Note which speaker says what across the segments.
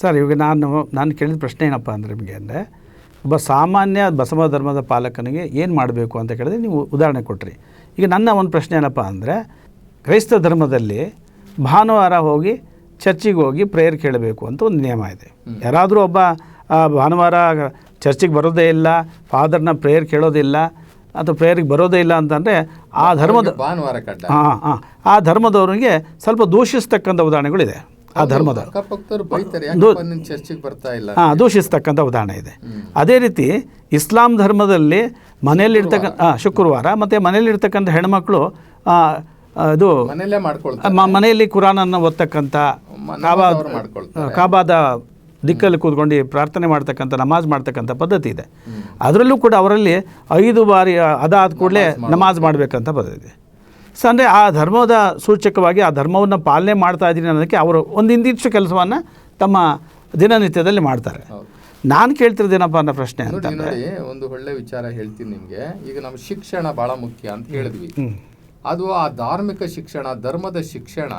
Speaker 1: Sir ಇವಾಗ ನಾನು ನಾನು ಕೇಳಿದ ಪ್ರಶ್ನೆ ಏನಪ್ಪ ಅಂದರೆ ನಿಮಗೆ ಅಂದರೆ ಒಬ್ಬ ಸಾಮಾನ್ಯ ಬಸವ ಧರ್ಮದ ಪಾಲಕನಿಗೆ ಏನು ಮಾಡಬೇಕು ಅಂತ ಕೇಳಿದ್ರೆ ನೀವು ಉದಾಹರಣೆ ಕೊಟ್ರಿ. ಈಗ ನನ್ನ ಒಂದು ಪ್ರಶ್ನೆ ಏನಪ್ಪ ಅಂದರೆ ಕ್ರೈಸ್ತ ಧರ್ಮದಲ್ಲಿ ಭಾನುವಾರ ಹೋಗಿ ಚರ್ಚಿಗೆ ಹೋಗಿ ಪ್ರೇಯರ್ ಕೇಳಬೇಕು ಅಂತ ಒಂದು ನಿಯಮ ಇದೆ. ಯಾರಾದರೂ ಒಬ್ಬ ಭಾನುವಾರ ಚರ್ಚಿಗೆ ಬರೋದೇ ಇಲ್ಲ ಫಾದರ್ನ ಪ್ರೇಯರ್ ಕೇಳೋದಿಲ್ಲ ಅಥವಾ ಪ್ರೇಯರ್ಗೆ ಬರೋದೇ ಇಲ್ಲ ಅಂತಂದರೆ ಆ ಧರ್ಮದ
Speaker 2: ಭಾನುವಾರ
Speaker 1: ಹಾಂ ಹಾಂ ಆ ಧರ್ಮದವರಿಗೆ ಸ್ವಲ್ಪ ದೂಷಿಸ್ತಕ್ಕಂಥ ಉದಾಹರಣೆಗಳಿದೆ. ಆ ಧರ್ಮದ ದೂಷಿಸ್ತಕ್ಕಂಥ ಉದಾಹರಣೆ ಇದೆ. ಅದೇ ರೀತಿ ಇಸ್ಲಾಂ ಧರ್ಮದಲ್ಲಿ ಮನೆಯಲ್ಲಿರ್ತಕ್ಕ ಹಾಂ ಶುಕ್ರವಾರ ಮತ್ತು ಮನೆಯಲ್ಲಿರ್ತಕ್ಕಂಥ ಹೆಣ್ಮಕ್ಳು ಇದು
Speaker 2: ಮನೆಯಲ್ಲೇ
Speaker 1: ಕುರಾನನ್ನು ಓದ್ತಕ್ಕಂಥ ಕಾಬಾ ಕಾಬಾದ ದಿಕ್ಕಲ್ಲಿ ಕೂತ್ಕೊಂಡು ಪ್ರಾರ್ಥನೆ ಮಾಡ್ತಕ್ಕಂಥ ನಮಾಜ್ ಮಾಡ್ತಕ್ಕಂಥ ಪದ್ಧತಿ ಇದೆ. ಅದರಲ್ಲೂ ಕೂಡ ಅವರಲ್ಲಿ ಐದು ಬಾರಿ ಅದಾದ ಕೂಡಲೇ ನಮಾಜ್ ಮಾಡಬೇಕಂತ ಪದ್ಧತಿ ಇದೆ. ಸೊ ಅಂದರೆ ಆ ಧರ್ಮದ ಸೂಚಕವಾಗಿ ಆ ಧರ್ಮವನ್ನು ಪಾಲನೆ ಮಾಡ್ತಾ ಇದ್ದೀನಿ ಅನ್ನೋದಕ್ಕೆ ಅವರು ಒಂದು ಇಂದಿಷ್ಟು ಕೆಲಸವನ್ನು ತಮ್ಮ ದಿನನಿತ್ಯದಲ್ಲಿ ಮಾಡ್ತಾರೆ. ನಾನು ಕೇಳ್ತಿರೋದೇನಪ್ಪ ಅನ್ನೋ ಪ್ರಶ್ನೆ ಅಂತ
Speaker 2: ಒಂದು ಒಳ್ಳೆ ವಿಚಾರ ಹೇಳ್ತೀನಿ ನಿಮಗೆ. ಈಗ ನಮ್ಮ ಶಿಕ್ಷಣ ಬಹಳ ಮುಖ್ಯ ಅಂತ ಹೇಳಿದ್ವಿ. ಅದು ಆ ಧಾರ್ಮಿಕ ಶಿಕ್ಷಣ ಧರ್ಮದ ಶಿಕ್ಷಣ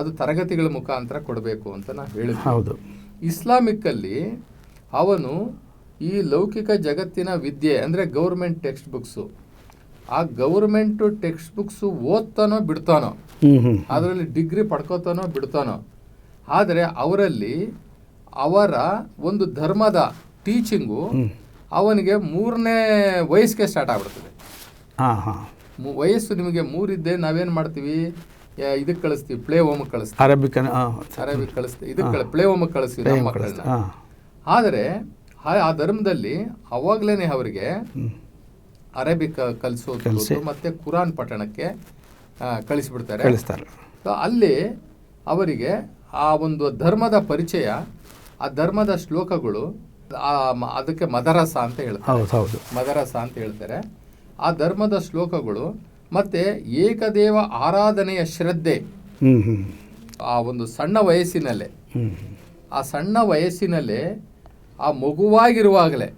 Speaker 2: ಅದು ತರಗತಿಗಳ ಮುಖಾಂತರ ಕೊಡಬೇಕು ಅಂತ ನಾನು ಹೇಳಿದ್ವಿ.
Speaker 1: ಹೌದು.
Speaker 2: ಇಸ್ಲಾಮಿಕ್ ಅಲ್ಲಿ ಅವನು ಈ ಲೌಕಿಕ ಜಗತ್ತಿನ ವಿದ್ಯೆ ಅಂದರೆ ಗೌರ್ಮೆಂಟ್ ಟೆಕ್ಸ್ಟ್ ಬುಕ್ಸು ಆ ಗೌರ್ಮೆಂಟ್ ಟೆಕ್ಸ್ಟ್ ಬುಕ್ಸ್ ಓದ್ತಾನೋ ಬಿಡ್ತಾನೋ ಅದರಲ್ಲಿ ಡಿಗ್ರಿ ಪಡ್ಕೋತಾನೋ ಬಿಡ್ತಾನೋ ಆದರೆ ಅವರಲ್ಲಿ ಅವರ ಒಂದು ಧರ್ಮದ ಟೀಚಿಂಗು ಅವನಿಗೆ ಮೂರನೇ ವಯಸ್ಸಿಗೆ ಸ್ಟಾರ್ಟ್ ಆಗ್ಬಿಡ್ತದೆ. ವಯಸ್ಸು ನಿಮಗೆ ಮೂರಿದ್ದೆ ನಾವೇನು ಮಾಡ್ತೀವಿ? ಇದಕ್ಕೆ ಕಳಿಸ್ತೀವಿ ಪ್ಲೇ ಹೋಮ್ ಕಳಿಸ್ತೀವಿ.
Speaker 1: ಅರೇಬಿಕ್
Speaker 2: ಅರೇಬಿಕ್ ಕಳಿಸ್ತೀವಿ ಇದಕ್ಕೆ ಪ್ಲೇ ಹೋಮ್ ಕಳಿಸ್ತೀವಿ ಮಕ್ಕಳನ್ನ. ಆದರೆ ಆ ಆ ಧರ್ಮದಲ್ಲಿ ಅವಾಗಲೇ ಅವರಿಗೆ ಅರೇಬಿಕ್ ಕಲಿಸೋದು ಮತ್ತೆ ಕುರಾನ್ ಪಟ್ಟಣಕ್ಕೆ ಕಳಿಸಿಬಿಡ್ತಾರೆ.
Speaker 1: ಕಳಿಸ್ತಾರೆ.
Speaker 2: ಸೊ ಅಲ್ಲಿ ಅವರಿಗೆ ಆ ಒಂದು ಧರ್ಮದ ಪರಿಚಯ ಆ ಧರ್ಮದ ಶ್ಲೋಕಗಳು ಅದಕ್ಕೆ ಮದರಸ ಅಂತ ಹೇಳ್ತಾರೆ. ಮದರಸ ಅಂತ ಹೇಳ್ತಾರೆ. ಆ ಧರ್ಮದ ಶ್ಲೋಕಗಳು ಮತ್ತೆ ಏಕದೇವ ಆರಾಧನೆಯ ಶ್ರದ್ಧೆ. ಆ ಒಂದು ಸಣ್ಣ ವಯಸ್ಸಿನಲ್ಲೇ. ಆ ಸಣ್ಣ ವಯಸ್ಸಿನಲ್ಲೇ ಆ ಮಗುವಾಗಿರುವಾಗಲೇ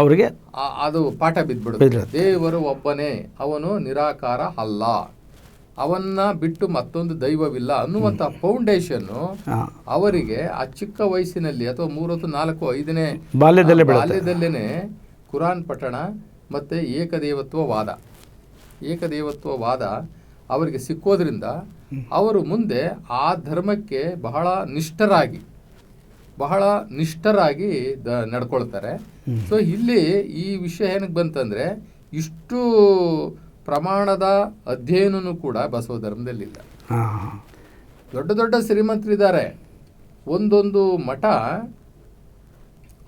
Speaker 1: ಅವರಿಗೆ
Speaker 2: ಅದು ಪಾಠ ಬಿದ್ದ್ಬಿಡುತ್ತೆ. ದೇವರು ಒಬ್ಬನೇ ಅವನು ನಿರಾಕಾರ ಅಲ್ಲ. ಅವನ್ನ ಬಿಟ್ಟು ಮತ್ತೊಂದು ದೈವವಿಲ್ಲ ಅನ್ನುವಂಥ ಫೌಂಡೇಶನ್ನು ಅವರಿಗೆ ಆ ಚಿಕ್ಕ ವಯಸ್ಸಿನಲ್ಲಿ ಅಥವಾ ಮೂರತ್ತು ನಾಲ್ಕು ಐದನೇ
Speaker 1: ಬಾಲ್ಯದಲ್ಲೇ
Speaker 2: ಬಾಲ್ಯದಲ್ಲೇನೆ ಕುರಾನ್ ಪಠಣ ಮತ್ತೆ ಏಕದೇವತ್ವ ವಾದ ಏಕದೇವತ್ವ ವಾದ ಅವರಿಗೆ ಸಿಕ್ಕೋದ್ರಿಂದ ಅವರು ಮುಂದೆ ಆ ಧರ್ಮಕ್ಕೆ ಬಹಳ ನಿಷ್ಠರಾಗಿ ಬಹಳ ನಿಷ್ಠರಾಗಿ ದ ನಡ್ಕೊಳ್ತಾರೆ. ಸೊ ಇಲ್ಲಿ ಈ ವಿಷಯ ಏನಕ್ಕೆ ಬಂತಂದ್ರೆ ಇಷ್ಟು ಪ್ರಮಾಣದ ಅಧ್ಯಯನನೂ ಕೂಡ ಬಸವ ಧರ್ಮದಲ್ಲಿಲ್ಲ. ದೊಡ್ಡ ದೊಡ್ಡ ಶ್ರೀಮಂತರಿದ್ದಾರೆ. ಒಂದೊಂದು ಮಠ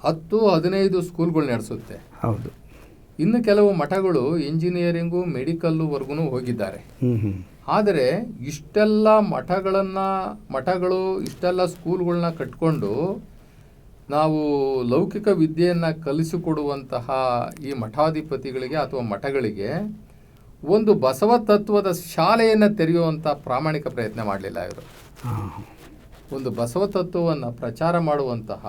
Speaker 2: ಹತ್ತು ಹದಿನೈದು ಸ್ಕೂಲ್ಗಳು ನಡೆಸುತ್ತೆ.
Speaker 1: ಹೌದು.
Speaker 2: ಇನ್ನು ಕೆಲವು ಮಠಗಳು ಇಂಜಿನಿಯರಿಂಗು ಮೆಡಿಕಲ್ವರೆಗೂ ಹೋಗಿದ್ದಾರೆ. ಆದರೆ ಇಷ್ಟೆಲ್ಲ ಮಠಗಳನ್ನು ಮಠಗಳು ಇಷ್ಟೆಲ್ಲ ಸ್ಕೂಲ್ಗಳನ್ನ ಕಟ್ಕೊಂಡು ನಾವು ಲೌಕಿಕ ವಿದ್ಯೆಯನ್ನು ಕಲಿಸಿಕೊಡುವಂತಹ ಈ ಮಠಾಧಿಪತಿಗಳಿಗೆ ಅಥವಾ ಮಠಗಳಿಗೆ ಒಂದು ಬಸವ ತತ್ವದ ಶಾಲೆಯನ್ನು ತೆರೆಯುವಂಥ ಪ್ರಾಮಾಣಿಕ ಪ್ರಯತ್ನ ಮಾಡಲಿಲ್ಲ ಇವರು. ಒಂದು ಬಸವ ತತ್ವವನ್ನು ಪ್ರಚಾರ ಮಾಡುವಂತಹ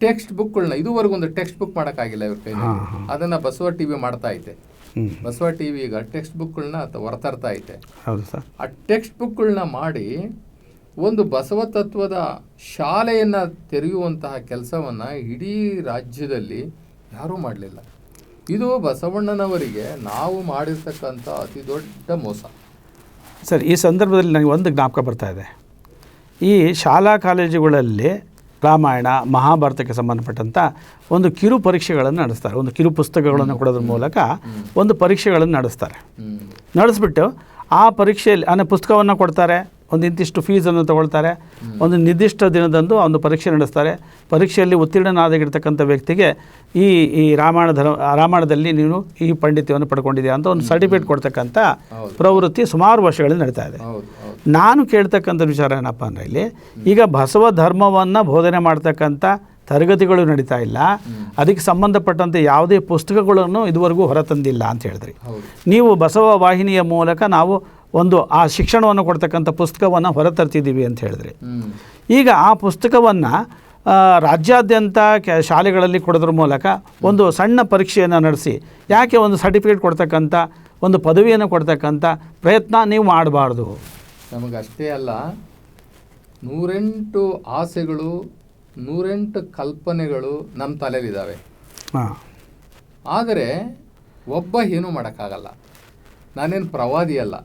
Speaker 2: ಟೆಕ್ಸ್ಟ್ ಬುಕ್ಗಳನ್ನ ಇದುವರೆಗೂ ಒಂದು ಟೆಕ್ಸ್ಟ್ ಬುಕ್ ಮಾಡೋಕ್ಕಾಗಿಲ್ಲ ಇವ್ರ ಕೈ ಅದನ್ನು ಬಸವ ಟಿ ವಿ ಮಾಡ್ತಾ ಐತೆ ಬಸವ ಟಿ ವಿ ಈಗ ಟೆಕ್ಸ್ಟ್ ಬುಕ್ಗಳನ್ನ ಹೊರತರ್ತಾ ಐತೆ.
Speaker 1: ಹೌದು ಸರ್.
Speaker 2: ಆ ಟೆಕ್ಸ್ಟ್ ಬುಕ್ಗಳನ್ನ ಮಾಡಿ ಒಂದು ಬಸವ ತತ್ವದ ಶಾಲೆಯನ್ನು ತೆರೆಯುವಂತಹ ಕೆಲಸವನ್ನು ಇಡೀ ರಾಜ್ಯದಲ್ಲಿ ಯಾರೂ ಮಾಡಲಿಲ್ಲ. ಇದು ಬಸವಣ್ಣನವರಿಗೆ ನಾವು ಮಾಡಿರ್ತಕ್ಕಂಥ ಅತಿ ದೊಡ್ಡ ಮೋಸ.
Speaker 1: ಸರ್ ಈ ಸಂದರ್ಭದಲ್ಲಿ ನನಗೆ ಒಂದು ಜ್ಞಾಪಕ ಬರ್ತಾ ಇದೆ. ಈ ಶಾಲಾ ಕಾಲೇಜುಗಳಲ್ಲಿ ರಾಮಾಯಣ, ಮಹಾಭಾರತಕ್ಕೆ ಸಂಬಂಧಪಟ್ಟಂಥ ಒಂದು ಕಿರು ಪರೀಕ್ಷೆಗಳನ್ನು ನಡೆಸ್ತಾರೆ. ಒಂದು ಕಿರು ಪುಸ್ತಕಗಳನ್ನು ಕೊಡೋದ್ರ ಮೂಲಕ ಒಂದು ಪರೀಕ್ಷೆಗಳನ್ನು ನಡೆಸ್ತಾರೆ. ನಡೆಸ್ಬಿಟ್ಟು ಆ ಪರೀಕ್ಷೆಯಲ್ಲಿ, ಅಂದರೆ ಪುಸ್ತಕವನ್ನು ಕೊಡ್ತಾರೆ. ಒಂದು ಇಂತಿಷ್ಟು ಫೀಸನ್ನು ತಗೊಳ್ತಾರೆ. ಒಂದು ನಿರ್ದಿಷ್ಟ ದಿನದಂದು ಒಂದು ಪರೀಕ್ಷೆ ನಡೆಸ್ತಾರೆ. ಪರೀಕ್ಷೆಯಲ್ಲಿ ಉತ್ತೀರ್ಣನಾದಾಗಿರ್ತಕ್ಕಂಥ ವ್ಯಕ್ತಿಗೆ ಈ ಈ ರಾಮಾಯಣ ಧರ್ಮ ರಾಮಾಯಣದಲ್ಲಿ ನೀನು ಈ ಪಂಡಿತ್ಯವನ್ನು ಪಡ್ಕೊಂಡಿದ್ಯಾ ಅಂತ ಒಂದು ಸರ್ಟಿಫಿಕೇಟ್ ಕೊಡ್ತಕ್ಕಂಥ ಪ್ರವೃತ್ತಿ ಸುಮಾರು ವರ್ಷಗಳಲ್ಲಿ ನಡೀತಾ ಇದೆ. ನಾನು ಕೇಳ್ತಕ್ಕಂಥ ವಿಚಾರ ಏನಪ್ಪ ಅಂದರೆ ಇಲ್ಲಿ ಈಗ ಬಸವ ಧರ್ಮವನ್ನು ಬೋಧನೆ ಮಾಡ್ತಕ್ಕಂಥ ತರಗತಿಗಳು ನಡೀತಾ ಇಲ್ಲ. ಅದಕ್ಕೆ ಸಂಬಂಧಪಟ್ಟಂತೆ ಯಾವುದೇ ಪುಸ್ತಕಗಳನ್ನು ಇದುವರೆಗೂ ಹೊರತಂದಿಲ್ಲ ಅಂತ ಹೇಳಿದ್ರಿ. ನೀವು ಬಸವ ವಾಹಿನಿಯ ಮೂಲಕ ನಾವು ಒಂದು ಆ ಶಿಕ್ಷಣವನ್ನು ಕೊಡ್ತಕ್ಕಂಥ ಪುಸ್ತಕವನ್ನು ಹೊರತರ್ತಿದ್ದೀವಿ ಅಂತ ಹೇಳಿದ್ರಿ. ಈಗ ಆ ಪುಸ್ತಕವನ್ನು ರಾಜ್ಯಾದ್ಯಂತ ಕೆ ಶಾಲೆಗಳಲ್ಲಿ ಕೊಡೋದ್ರ ಮೂಲಕ ಒಂದು ಸಣ್ಣ ಪರೀಕ್ಷೆಯನ್ನು ನಡೆಸಿ ಯಾಕೆ ಒಂದು ಸರ್ಟಿಫಿಕೇಟ್ ಕೊಡ್ತಕ್ಕಂಥ ಒಂದು ಪದವಿಯನ್ನು ಕೊಡ್ತಕ್ಕಂಥ ಪ್ರಯತ್ನ ನೀವು ಮಾಡಬಾರ್ದು.
Speaker 2: ನಮಗಷ್ಟೇ ಅಷ್ಟೇ ಅಲ್ಲ ನೂರೆಂಟು ಆಸೆಗಳು ನೂರೆಂಟು ಕಲ್ಪನೆಗಳು ನಮ್ಮ ತಲೆಯಲ್ಲಿದ್ದಾವೆ
Speaker 1: ಹಾಂ.
Speaker 2: ಆದರೆ ಒಬ್ಬ ಏನೂ ಮಾಡೋಕ್ಕಾಗಲ್ಲ. ನಾನೇನು ಪ್ರವಾದಿ ಅಲ್ಲ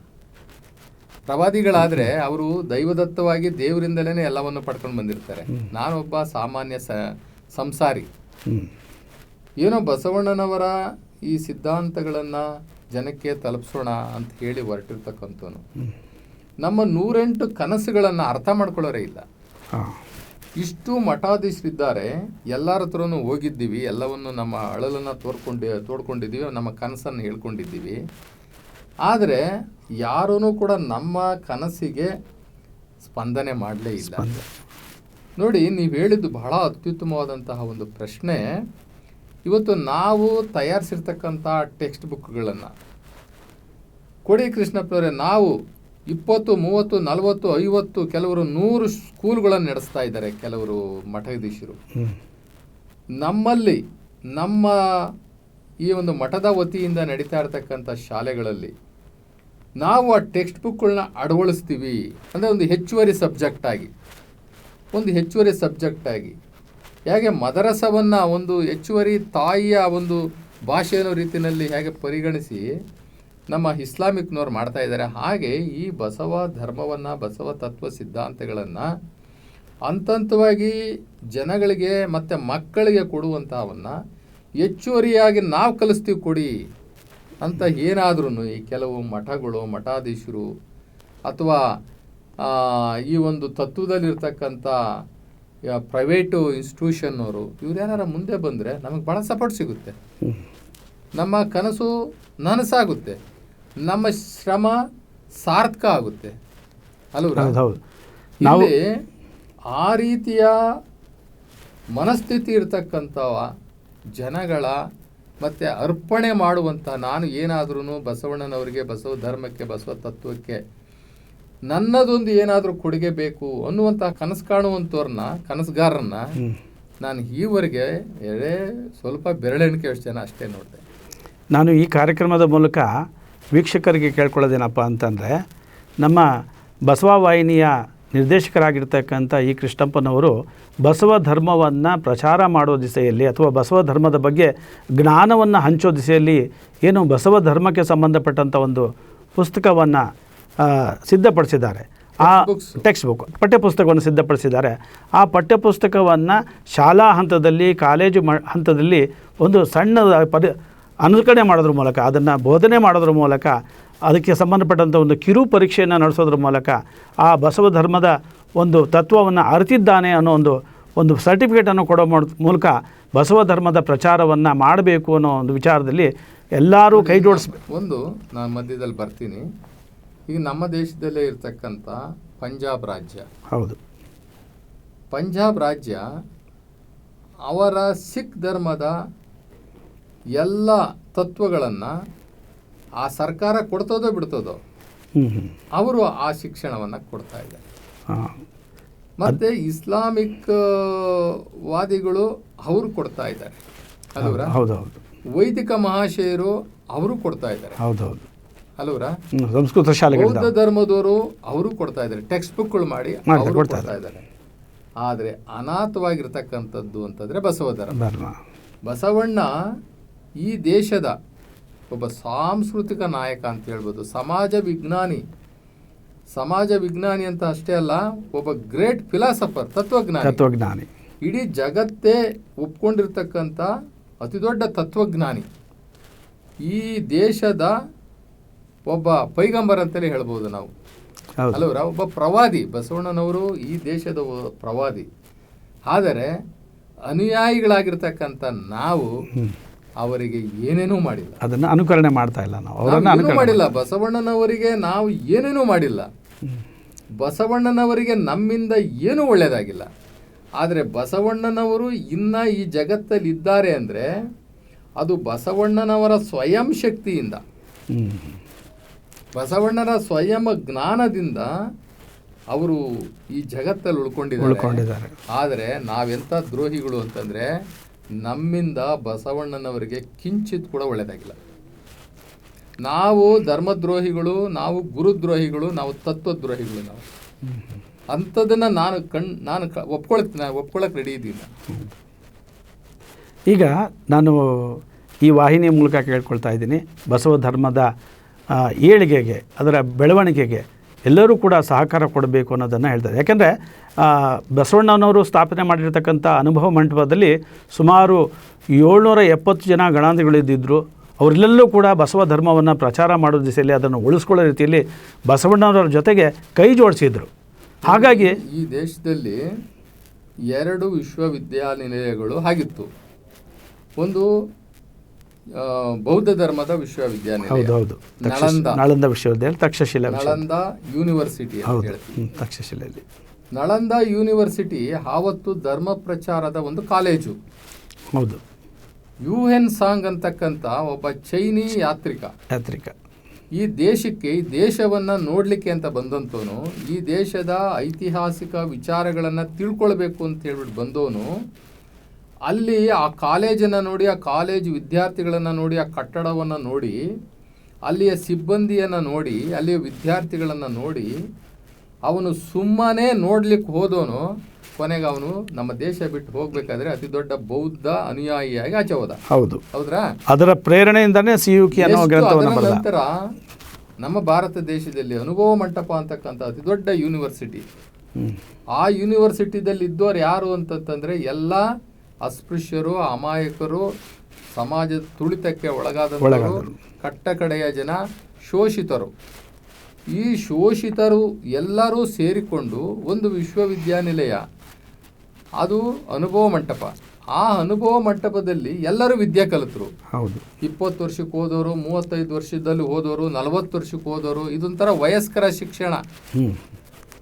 Speaker 2: ಪ್ರವಾದಿಗಳಾದರೆ ಅವರು ದೈವದತ್ತವಾಗಿ ದೇವರಿಂದಲೇ ಎಲ್ಲವನ್ನು ಪಡ್ಕೊಂಡು ಬಂದಿರ್ತಾರೆ. ನಾನೊಬ್ಬ ಸಾಮಾನ್ಯ ಸ ಸಂಸಾರಿ. ಏನೋ ಬಸವಣ್ಣನವರ ಈ ಸಿದ್ಧಾಂತಗಳನ್ನು ಜನಕ್ಕೆ ತಲುಪಿಸೋಣ ಅಂತ ಹೇಳಿ ಹೊರಟಿರ್ತಕ್ಕಂಥವನು. ನಮ್ಮ ನೂರೆಂಟು ಕನಸುಗಳನ್ನು ಅರ್ಥ ಮಾಡ್ಕೊಳ್ಳೋರೇ ಇಲ್ಲ. ಇಷ್ಟು ಮಠಾಧೀಶರಿದ್ದಾರೆ ಎಲ್ಲರ ಹತ್ರನೂ ಹೋಗಿದ್ದೀವಿ ಎಲ್ಲವನ್ನು ನಮ್ಮ ಅಳಲನ್ನು ತೋರ್ಕೊಂಡು ತೋಡ್ಕೊಂಡಿದ್ದೀವಿ ನಮ್ಮ ಕನಸನ್ನು ಹೇಳ್ಕೊಂಡಿದ್ದೀವಿ. ಆದರೆ ಯಾರೂ ಕೂಡ ನಮ್ಮ ಕನಸಿಗೆ ಸ್ಪಂದನೆ ಮಾಡಲೇ ಇಲ್ಲ. ನೋಡಿ ನೀವು ಹೇಳಿದ್ದು ಬಹಳ ಅತ್ಯುತ್ತಮವಾದಂತಹ ಒಂದು ಪ್ರಶ್ನೆ. ಇವತ್ತು ನಾವು ತಯಾರಿಸಿರ್ತಕ್ಕಂಥ ಟೆಕ್ಸ್ಟ್ ಬುಕ್ಗಳನ್ನು ಕೊಡಿ ಕೃಷ್ಣಪ್ಪನವರೇ ನಾವು ಇಪ್ಪತ್ತು ಮೂವತ್ತು ನಲವತ್ತು ಐವತ್ತು ಕೆಲವರು ನೂರು ಸ್ಕೂಲ್ಗಳನ್ನು ನಡೆಸ್ತಾ ಇದ್ದಾರೆ ಕೆಲವರು ಮಠಾಧೀಶರು ನಮ್ಮಲ್ಲಿ ನಮ್ಮ ಈ ಒಂದು ಮಠದ ವತಿಯಿಂದ ನಡೀತಾ ಇರತಕ್ಕಂಥ ಶಾಲೆಗಳಲ್ಲಿ ನಾವು ಆ ಟೆಕ್ಸ್ಟ್ ಬುಕ್ಗಳನ್ನ ಅಳವಡಿಸ್ತೀವಿ ಅಂದರೆ ಒಂದು ಹೆಚ್ಚುವರಿ ಸಬ್ಜೆಕ್ಟ್ ಆಗಿ. ಒಂದು ಹೆಚ್ಚುವರಿ ಸಬ್ಜೆಕ್ಟ್ ಆಗಿ. ಹೇಗೆ ಮದರಸವನ್ನು ಒಂದು ಹೆಚ್ಚುವರಿ ತಾಯಿಯ ಒಂದು ಭಾಷೆ ಅನ್ನೋ ರೀತಿಯಲ್ಲಿ ಹೇಗೆ ಪರಿಗಣಿಸಿ ನಮ್ಮ ಇಸ್ಲಾಮಿಕ್ನವ್ರು ಮಾಡ್ತಾ ಇದ್ದಾರೆ. ಹಾಗೆ ಈ ಬಸವ ಧರ್ಮವನ್ನು, ಬಸವ ತತ್ವ ಸಿದ್ಧಾಂತಗಳನ್ನು ಅಂತಂತವಾಗಿ ಜನಗಳಿಗೆ ಮತ್ತು ಮಕ್ಕಳಿಗೆ ಕೊಡುವಂಥವನ್ನು ಹೆಚ್ಚುವರಿಯಾಗಿ ನಾವು ಕಲಿಸ್ತೀವಿ ಕೊಡಿ. ಅಂತ ಏನಾದ್ರೂ ಈ ಕೆಲವು ಮಠಗಳು ಮಠಾಧೀಶರು ಅಥವಾ ಈ ಒಂದು ತತ್ವದಲ್ಲಿರ್ತಕ್ಕಂಥ ಪ್ರೈವೇಟು ಇನ್ಸ್ಟಿಟ್ಯೂಷನ್ನವರು ಇವ್ರು ಯಾರು ಮುಂದೆ ಬಂದರೆ ನಮಗೆ ಭಾಳ ಸಪೋರ್ಟ್ ಸಿಗುತ್ತೆ. ನಮ್ಮ ಕನಸು ನನಸಾಗುತ್ತೆ. ನಮ್ಮ ಶ್ರಮ ಸಾರ್ಥಕ ಆಗುತ್ತೆ.
Speaker 1: ಅಲ್ವ ನಾವು
Speaker 2: ಆ ರೀತಿಯ ಮನಸ್ಥಿತಿ ಇರ್ತಕ್ಕಂಥ ಜನಗಳ ಮತ್ತೆ ಅರ್ಪಣೆ ಮಾಡುವಂಥ ನಾನು ಏನಾದ್ರೂ ಬಸವಣ್ಣನವರಿಗೆ ಬಸವ ಧರ್ಮಕ್ಕೆ ಬಸವ ತತ್ವಕ್ಕೆ ನನ್ನದೊಂದು ಏನಾದರೂ ಕೊಡುಗೆ ಬೇಕು ಅನ್ನುವಂಥ ಕನಸು ಕಾಣುವಂಥವ್ರನ್ನ ಕನಸುಗಾರರನ್ನ ನಾನು ಈವರೆಗೆ ಎಳೆ ಸ್ವಲ್ಪ ಬೆರಳೆಣಿಕೆ ಅಷ್ಟು ಜನ ಅಷ್ಟೇ ನೋಡಿದೆ.
Speaker 1: ನಾನು ಈ ಕಾರ್ಯಕ್ರಮದ ಮೂಲಕ ವೀಕ್ಷಕರಿಗೆ ಕೇಳ್ಕೊಳ್ಳೋದೇನಪ್ಪ ಅಂತಂದರೆ ನಮ್ಮ ಬಸವ ವಾಹಿನಿಯ ನಿರ್ದೇಶಕರಾಗಿರ್ತಕ್ಕಂಥ ಈ ಕೃಷ್ಣಪ್ಪನವರು ಬಸವ ಧರ್ಮವನ್ನು ಪ್ರಚಾರ ಮಾಡೋ ದಿಸೆಯಲ್ಲಿ ಅಥವಾ ಬಸವ ಧರ್ಮದ ಬಗ್ಗೆ ಜ್ಞಾನವನ್ನು ಹಂಚೋ ದಿಸೆಯಲ್ಲಿ ಏನು ಬಸವ ಧರ್ಮಕ್ಕೆ ಸಂಬಂಧಪಟ್ಟಂಥ ಒಂದು ಪುಸ್ತಕವನ್ನು ಸಿದ್ಧಪಡಿಸಿದ್ದಾರೆ. ಆ ಟೆಕ್ಸ್ಟ್ ಬುಕ್ ಪಠ್ಯಪುಸ್ತಕವನ್ನು ಸಿದ್ಧಪಡಿಸಿದ್ದಾರೆ. ಆ ಪಠ್ಯಪುಸ್ತಕವನ್ನು ಶಾಲಾ ಹಂತದಲ್ಲಿ ಕಾಲೇಜು ಮ ಹಂತದಲ್ಲಿ ಒಂದು ಸಣ್ಣ ಪದ ಅನುಕರಣೆ ಮಾಡೋದ್ರ ಮೂಲಕ ಅದನ್ನು ಬೋಧನೆ ಮಾಡೋದ್ರ ಮೂಲಕ ಅದಕ್ಕೆ ಸಂಬಂಧಪಟ್ಟಂಥ ಒಂದು ಕಿರು ಪರೀಕ್ಷೆಯನ್ನು ನಡೆಸೋದ್ರ ಮೂಲಕ ಆ ಬಸವ ಧರ್ಮದ ಒಂದು ತತ್ವವನ್ನು ಅರಿತಿದ್ದಾನೆ ಅನ್ನೋ ಒಂದು ಒಂದು ಸರ್ಟಿಫಿಕೇಟನ್ನು ಕೊಡೋ ಮಾಡ್- ಮೂಲಕ ಬಸವ ಧರ್ಮದ ಪ್ರಚಾರವನ್ನು ಮಾಡಬೇಕು ಅನ್ನೋ ಒಂದು ವಿಚಾರದಲ್ಲಿ ಎಲ್ಲರೂ ಕೈ ಜೋಡಿಸ್ಬೇಕು
Speaker 2: ಒಂದು ನಾನು ಮಧ್ಯದಲ್ಲಿ ಬರ್ತೀನಿ. ಈಗ ನಮ್ಮ ದೇಶದಲ್ಲೇ ಇರತಕ್ಕಂಥ ಪಂಜಾಬ್ ರಾಜ್ಯ.
Speaker 1: ಹೌದು.
Speaker 2: ಪಂಜಾಬ್ ರಾಜ್ಯ ಅವರ ಸಿಖ್ ಧರ್ಮದ ಎಲ್ಲ ತತ್ವಗಳನ್ನು ಆ ಸರ್ಕಾರ ಕೊಡ್ತದೋ ಬಿಡ್ತದೋ ಅವರು ಆ ಶಿಕ್ಷಣವನ್ನು ಕೊಡ್ತಾ ಇದ್ದಾರೆ. ಮತ್ತೆ ಇಸ್ಲಾಮಿಕ್ ವಾದಿಗಳು ಅವರು ಕೊಡ್ತಾ ಇದ್ದಾರೆ. ಅಲ್ವರ ವೈದಿಕ ಮಹಾಶಯರು ಅವರು ಕೊಡ್ತಾ ಇದ್ದಾರೆ. ಅಲ್ವರ
Speaker 1: ಸಂಸ್ಕೃತ ಶಾಲೆ
Speaker 2: ಬೌದ್ಧ ಧರ್ಮದವರು ಅವರು ಕೊಡ್ತಾ ಇದ್ದಾರೆ. ಟೆಕ್ಸ್ಟ್ ಬುಕ್ಗಳು ಮಾಡಿ ಅವರು
Speaker 1: ಕೊಡ್ತಾ
Speaker 2: ಇದ್ದಾರೆ. ಆದರೆ ಅನಾಥವಾಗಿರ್ತಕ್ಕಂಥದ್ದು ಅಂತಂದ್ರೆ ಬಸವ ಧರ್ಮ. ಬಸವಣ್ಣ ಈ ದೇಶದ ಒಬ್ಬ ಸಾಂಸ್ಕೃತಿಕ ನಾಯಕ ಅಂತ ಹೇಳ್ಬೋದು. ಸಮಾಜ ವಿಜ್ಞಾನಿ. ಸಮಾಜ ವಿಜ್ಞಾನಿ ಅಂತ ಅಷ್ಟೇ ಅಲ್ಲ ಒಬ್ಬ ಗ್ರೇಟ್ ಫಿಲಾಸಫರ್ ತತ್ವಜ್ಞಾನಿ.
Speaker 1: ತತ್ವಜ್ಞಾನಿ.
Speaker 2: ಇಡೀ ಜಗತ್ತೇ ಒಪ್ಕೊಂಡಿರ್ತಕ್ಕಂಥ ಅತಿದೊಡ್ಡ ತತ್ವಜ್ಞಾನಿ. ಈ ದೇಶದ ಒಬ್ಬ ಪೈಗಂಬರ್ ಅಂತಲೇ ಹೇಳ್ಬೋದು ನಾವು. ಅಲ್ಲವರ ಒಬ್ಬ ಪ್ರವಾದಿ ಬಸವಣ್ಣನವರು ಈ ದೇಶದ ಪ್ರವಾದಿ. ಆದರೆ ಅನುಯಾಯಿಗಳಾಗಿರ್ತಕ್ಕಂಥ ನಾವು. ಅವರಿಗೆ ಏನೇನೂ ಮಾಡಿಲ್ಲ.
Speaker 1: ಅದನ್ನು ಅನುಕರಣೆ ಮಾಡ್ತಾ ಇಲ್ಲ ನಾವು. ಅವರನ್ನು
Speaker 2: ಏನೂ
Speaker 1: ಅನುಕರಣೆ
Speaker 2: ಮಾಡಿಲ್ಲ. ಬಸವಣ್ಣನವರಿಗೆ ನಾವು ಏನೇನೂ ಮಾಡಿಲ್ಲ. ಬಸವಣ್ಣನವರಿಗೆ ನಮ್ಮಿಂದ ಏನೂ ಒಳ್ಳೆಯದಾಗಿಲ್ಲ ಆದರೆ ಬಸವಣ್ಣನವರು ಇನ್ನ ಈ ಜಗತ್ತಲ್ಲಿ ಇದ್ದಾರೆ ಅಂದರೆ ಅದು ಬಸವಣ್ಣನವರ ಸ್ವಯಂ ಶಕ್ತಿಯಿಂದ. ಬಸವಣ್ಣನ ಸ್ವಯಂ ಜ್ಞಾನದಿಂದ ಅವರು ಈ ಜಗತ್ತಲ್ಲಿ ಉಳ್ಕೊಂಡಿದ್ದಾರೆ.
Speaker 1: ಉಳ್ಕೊಂಡಿದ್ದಾರೆ.
Speaker 2: ಆದರೆ ನಾವೆಂಥ ದ್ರೋಹಿಗಳು ಅಂತಂದರೆ ನಮ್ಮಿಂದ ಬಸವಣ್ಣನವರಿಗೆ ಕಿಂಚಿತ್ ಕೂಡ ಒಳ್ಳೆಯದಾಗಿಲ್ಲ ನಾವು ಧರ್ಮದ್ರೋಹಿಗಳು, ನಾವು ಗುರುದ್ರೋಹಿಗಳು, ನಾವು ತತ್ವದ್ರೋಹಿಗಳು ನಾವು. ಅಂಥದ್ದನ್ನು ನಾನು ಕಣ್, ನಾನು ಒಪ್ಕೊಳಕ್ ನಾನು ಒಪ್ಕೊಳಕ್ಕೆ ರೆಡಿ ಇದ್ದೀನಿ.
Speaker 1: ಈಗ ನಾನು ಈ ವಾಹಿನಿಯ ಮೂಲಕ ಕೇಳ್ಕೊಳ್ತಾ ಇದ್ದೀನಿ. ಬಸವ ಧರ್ಮದ ಏಳಿಗೆಗೆ, ಅದರ ಬೆಳವಣಿಗೆಗೆ ಎಲ್ಲರೂ ಕೂಡ ಸಹಕಾರ ಕೊಡಬೇಕು ಅನ್ನೋದನ್ನು ಹೇಳ್ತಾರೆ. ಯಾಕೆಂದರೆ ಬಸವಣ್ಣನವರು ಸ್ಥಾಪನೆ ಮಾಡಿರ್ತಕ್ಕಂಥ ಅನುಭವ ಮಂಟಪದಲ್ಲಿ ಸುಮಾರು ಏಳ್ನೂರ ಎಪ್ಪತ್ತು ಜನ ಗಣಾಂಧಿಗಳಿದ್ದಿದ್ದರು ಅವರೆಲ್ಲರೂ ಕೂಡ ಬಸವ ಧರ್ಮವನ್ನು ಪ್ರಚಾರ ಮಾಡೋ ದಿಸೆಯಲ್ಲಿ ಅದನ್ನು ಉಳಿಸ್ಕೊಳ್ಳೋ ರೀತಿಯಲ್ಲಿ ಬಸವಣ್ಣನವರ ಜೊತೆಗೆ ಕೈ ಜೋಡಿಸಿದ್ರು. ಹಾಗಾಗಿ
Speaker 2: ಈ ದೇಶದಲ್ಲಿ ಎರಡು ವಿಶ್ವವಿದ್ಯಾನಿಲಯಗಳು ಆಗಿತ್ತು. ಒಂದು ಬೌದ್ಧ ಧರ್ಮದ ವಿಶ್ವವಿದ್ಯಾನಿಲಯ.
Speaker 1: ಹೌದು ಹೌದು.
Speaker 2: ನಳಂದ.
Speaker 1: ನಳಂದ ವಿಶ್ವವಿದ್ಯಾಲಯ ತಕ್ಷಶಿಲಾ
Speaker 2: ನಳಂದ ಯೂನಿವರ್ಸಿಟಿ ಅಂತ
Speaker 1: ಹೌದು
Speaker 2: ಹೇಳ್ತೀವಿ.
Speaker 1: ಹ್ಮ್, ತಕ್ಷಶಿಲೆಯಲ್ಲಿ.
Speaker 2: ನಳಂದ ಯೂನಿವರ್ಸಿಟಿ ಆವತ್ತು ಧರ್ಮ ಪ್ರಚಾರದ ಒಂದು ಕಾಲೇಜು.
Speaker 1: ಹೌದು.
Speaker 2: ಯು ಎನ್ ಸಾಂಗ್ ಅಂತಕ್ಕಂಥ ಒಬ್ಬ ಚೈನಿ ಯಾತ್ರಿಕ.
Speaker 1: ಯಾತ್ರಿಕ.
Speaker 2: ಈ ದೇಶಕ್ಕೆ ಈ ದೇಶವನ್ನ ನೋಡ್ಲಿಕ್ಕೆ ಅಂತ ಬಂದಂತವನು ಈ ದೇಶದ ಐತಿಹಾಸಿಕ ವಿಚಾರಗಳನ್ನ ತಿಳ್ಕೊಳ್ಬೇಕು ಅಂತ ಹೇಳ್ಬಿಟ್ಟು ಬಂದವನು ಅಲ್ಲಿ ಆ ಕಾಲೇಜನ್ನು ನೋಡಿ ಆ ಕಾಲೇಜ್ ವಿದ್ಯಾರ್ಥಿಗಳನ್ನು ನೋಡಿ ಆ ಕಟ್ಟಡವನ್ನು ನೋಡಿ ಅಲ್ಲಿಯ ಸಿಬ್ಬಂದಿಯನ್ನು ನೋಡಿ ಅಲ್ಲಿಯ ವಿದ್ಯಾರ್ಥಿಗಳನ್ನು ನೋಡಿ ಅವನು ಸುಮ್ಮನೆ ನೋಡ್ಲಿಕ್ಕೆ ಹೋದವನು ಕೊನೆಗೆ ಅವನು ನಮ್ಮ ದೇಶ ಬಿಟ್ಟು ಹೋಗ್ಬೇಕಾದ್ರೆ ಅತಿ ದೊಡ್ಡ ಬೌದ್ಧ ಅನುಯಾಯಿಯಾಗಿ ಆಚೆ ಹೋದ.
Speaker 1: ಹೌದು.
Speaker 2: ಹೌದ್ರಾ?
Speaker 1: ಅದರ ಪ್ರೇರಣೆಯಿಂದನೇ ಸಿಯುಕಿ ಅನ್ನೋ ಗ್ರಂಥವನ್ನು
Speaker 2: ನಂತರ ನಮ್ಮ ಭಾರತ ದೇಶದಲ್ಲಿ ಅನುಭವ ಮಂಟಪ ಅಂತಕ್ಕಂಥ ಅತಿ ದೊಡ್ಡ ಯೂನಿವರ್ಸಿಟಿ. ಆ ಯೂನಿವರ್ಸಿಟಿದಲ್ಲಿ ಇದ್ದವರು ಯಾರು ಅಂತಂತಂದ್ರೆ ಎಲ್ಲ ಅಸ್ಪೃಶ್ಯರು ಅಮಾಯಕರು ಸಮಾಜದ ತುಳಿತಕ್ಕೆ ಒಳಗಾದವರು
Speaker 1: ಕಟ್ಟಕಡೆಯ
Speaker 2: ಕಟ್ಟ ಕಡೆಯ ಜನ ಶೋಷಿತರು. ಈ ಶೋಷಿತರು ಎಲ್ಲರೂ ಸೇರಿಕೊಂಡು ಒಂದು ವಿಶ್ವವಿದ್ಯಾನಿಲಯ. ಅದು ಅನುಭವ ಮಂಟಪ. ಆ ಅನುಭವ ಮಂಟಪದಲ್ಲಿ ಎಲ್ಲರೂ ವಿದ್ಯೆ ಕಲಿತರು.
Speaker 1: ಹೌದು.
Speaker 2: ಇಪ್ಪತ್ತು ವರ್ಷಕ್ಕೆ ಹೋದವರು ಮೂವತ್ತೈದು ವರ್ಷದಲ್ಲಿ ಹೋದವರು ನಲವತ್ತು ವರ್ಷಕ್ಕೆ ಹೋದವರು ಇದೊಂಥರ ವಯಸ್ಕರ ಶಿಕ್ಷಣ.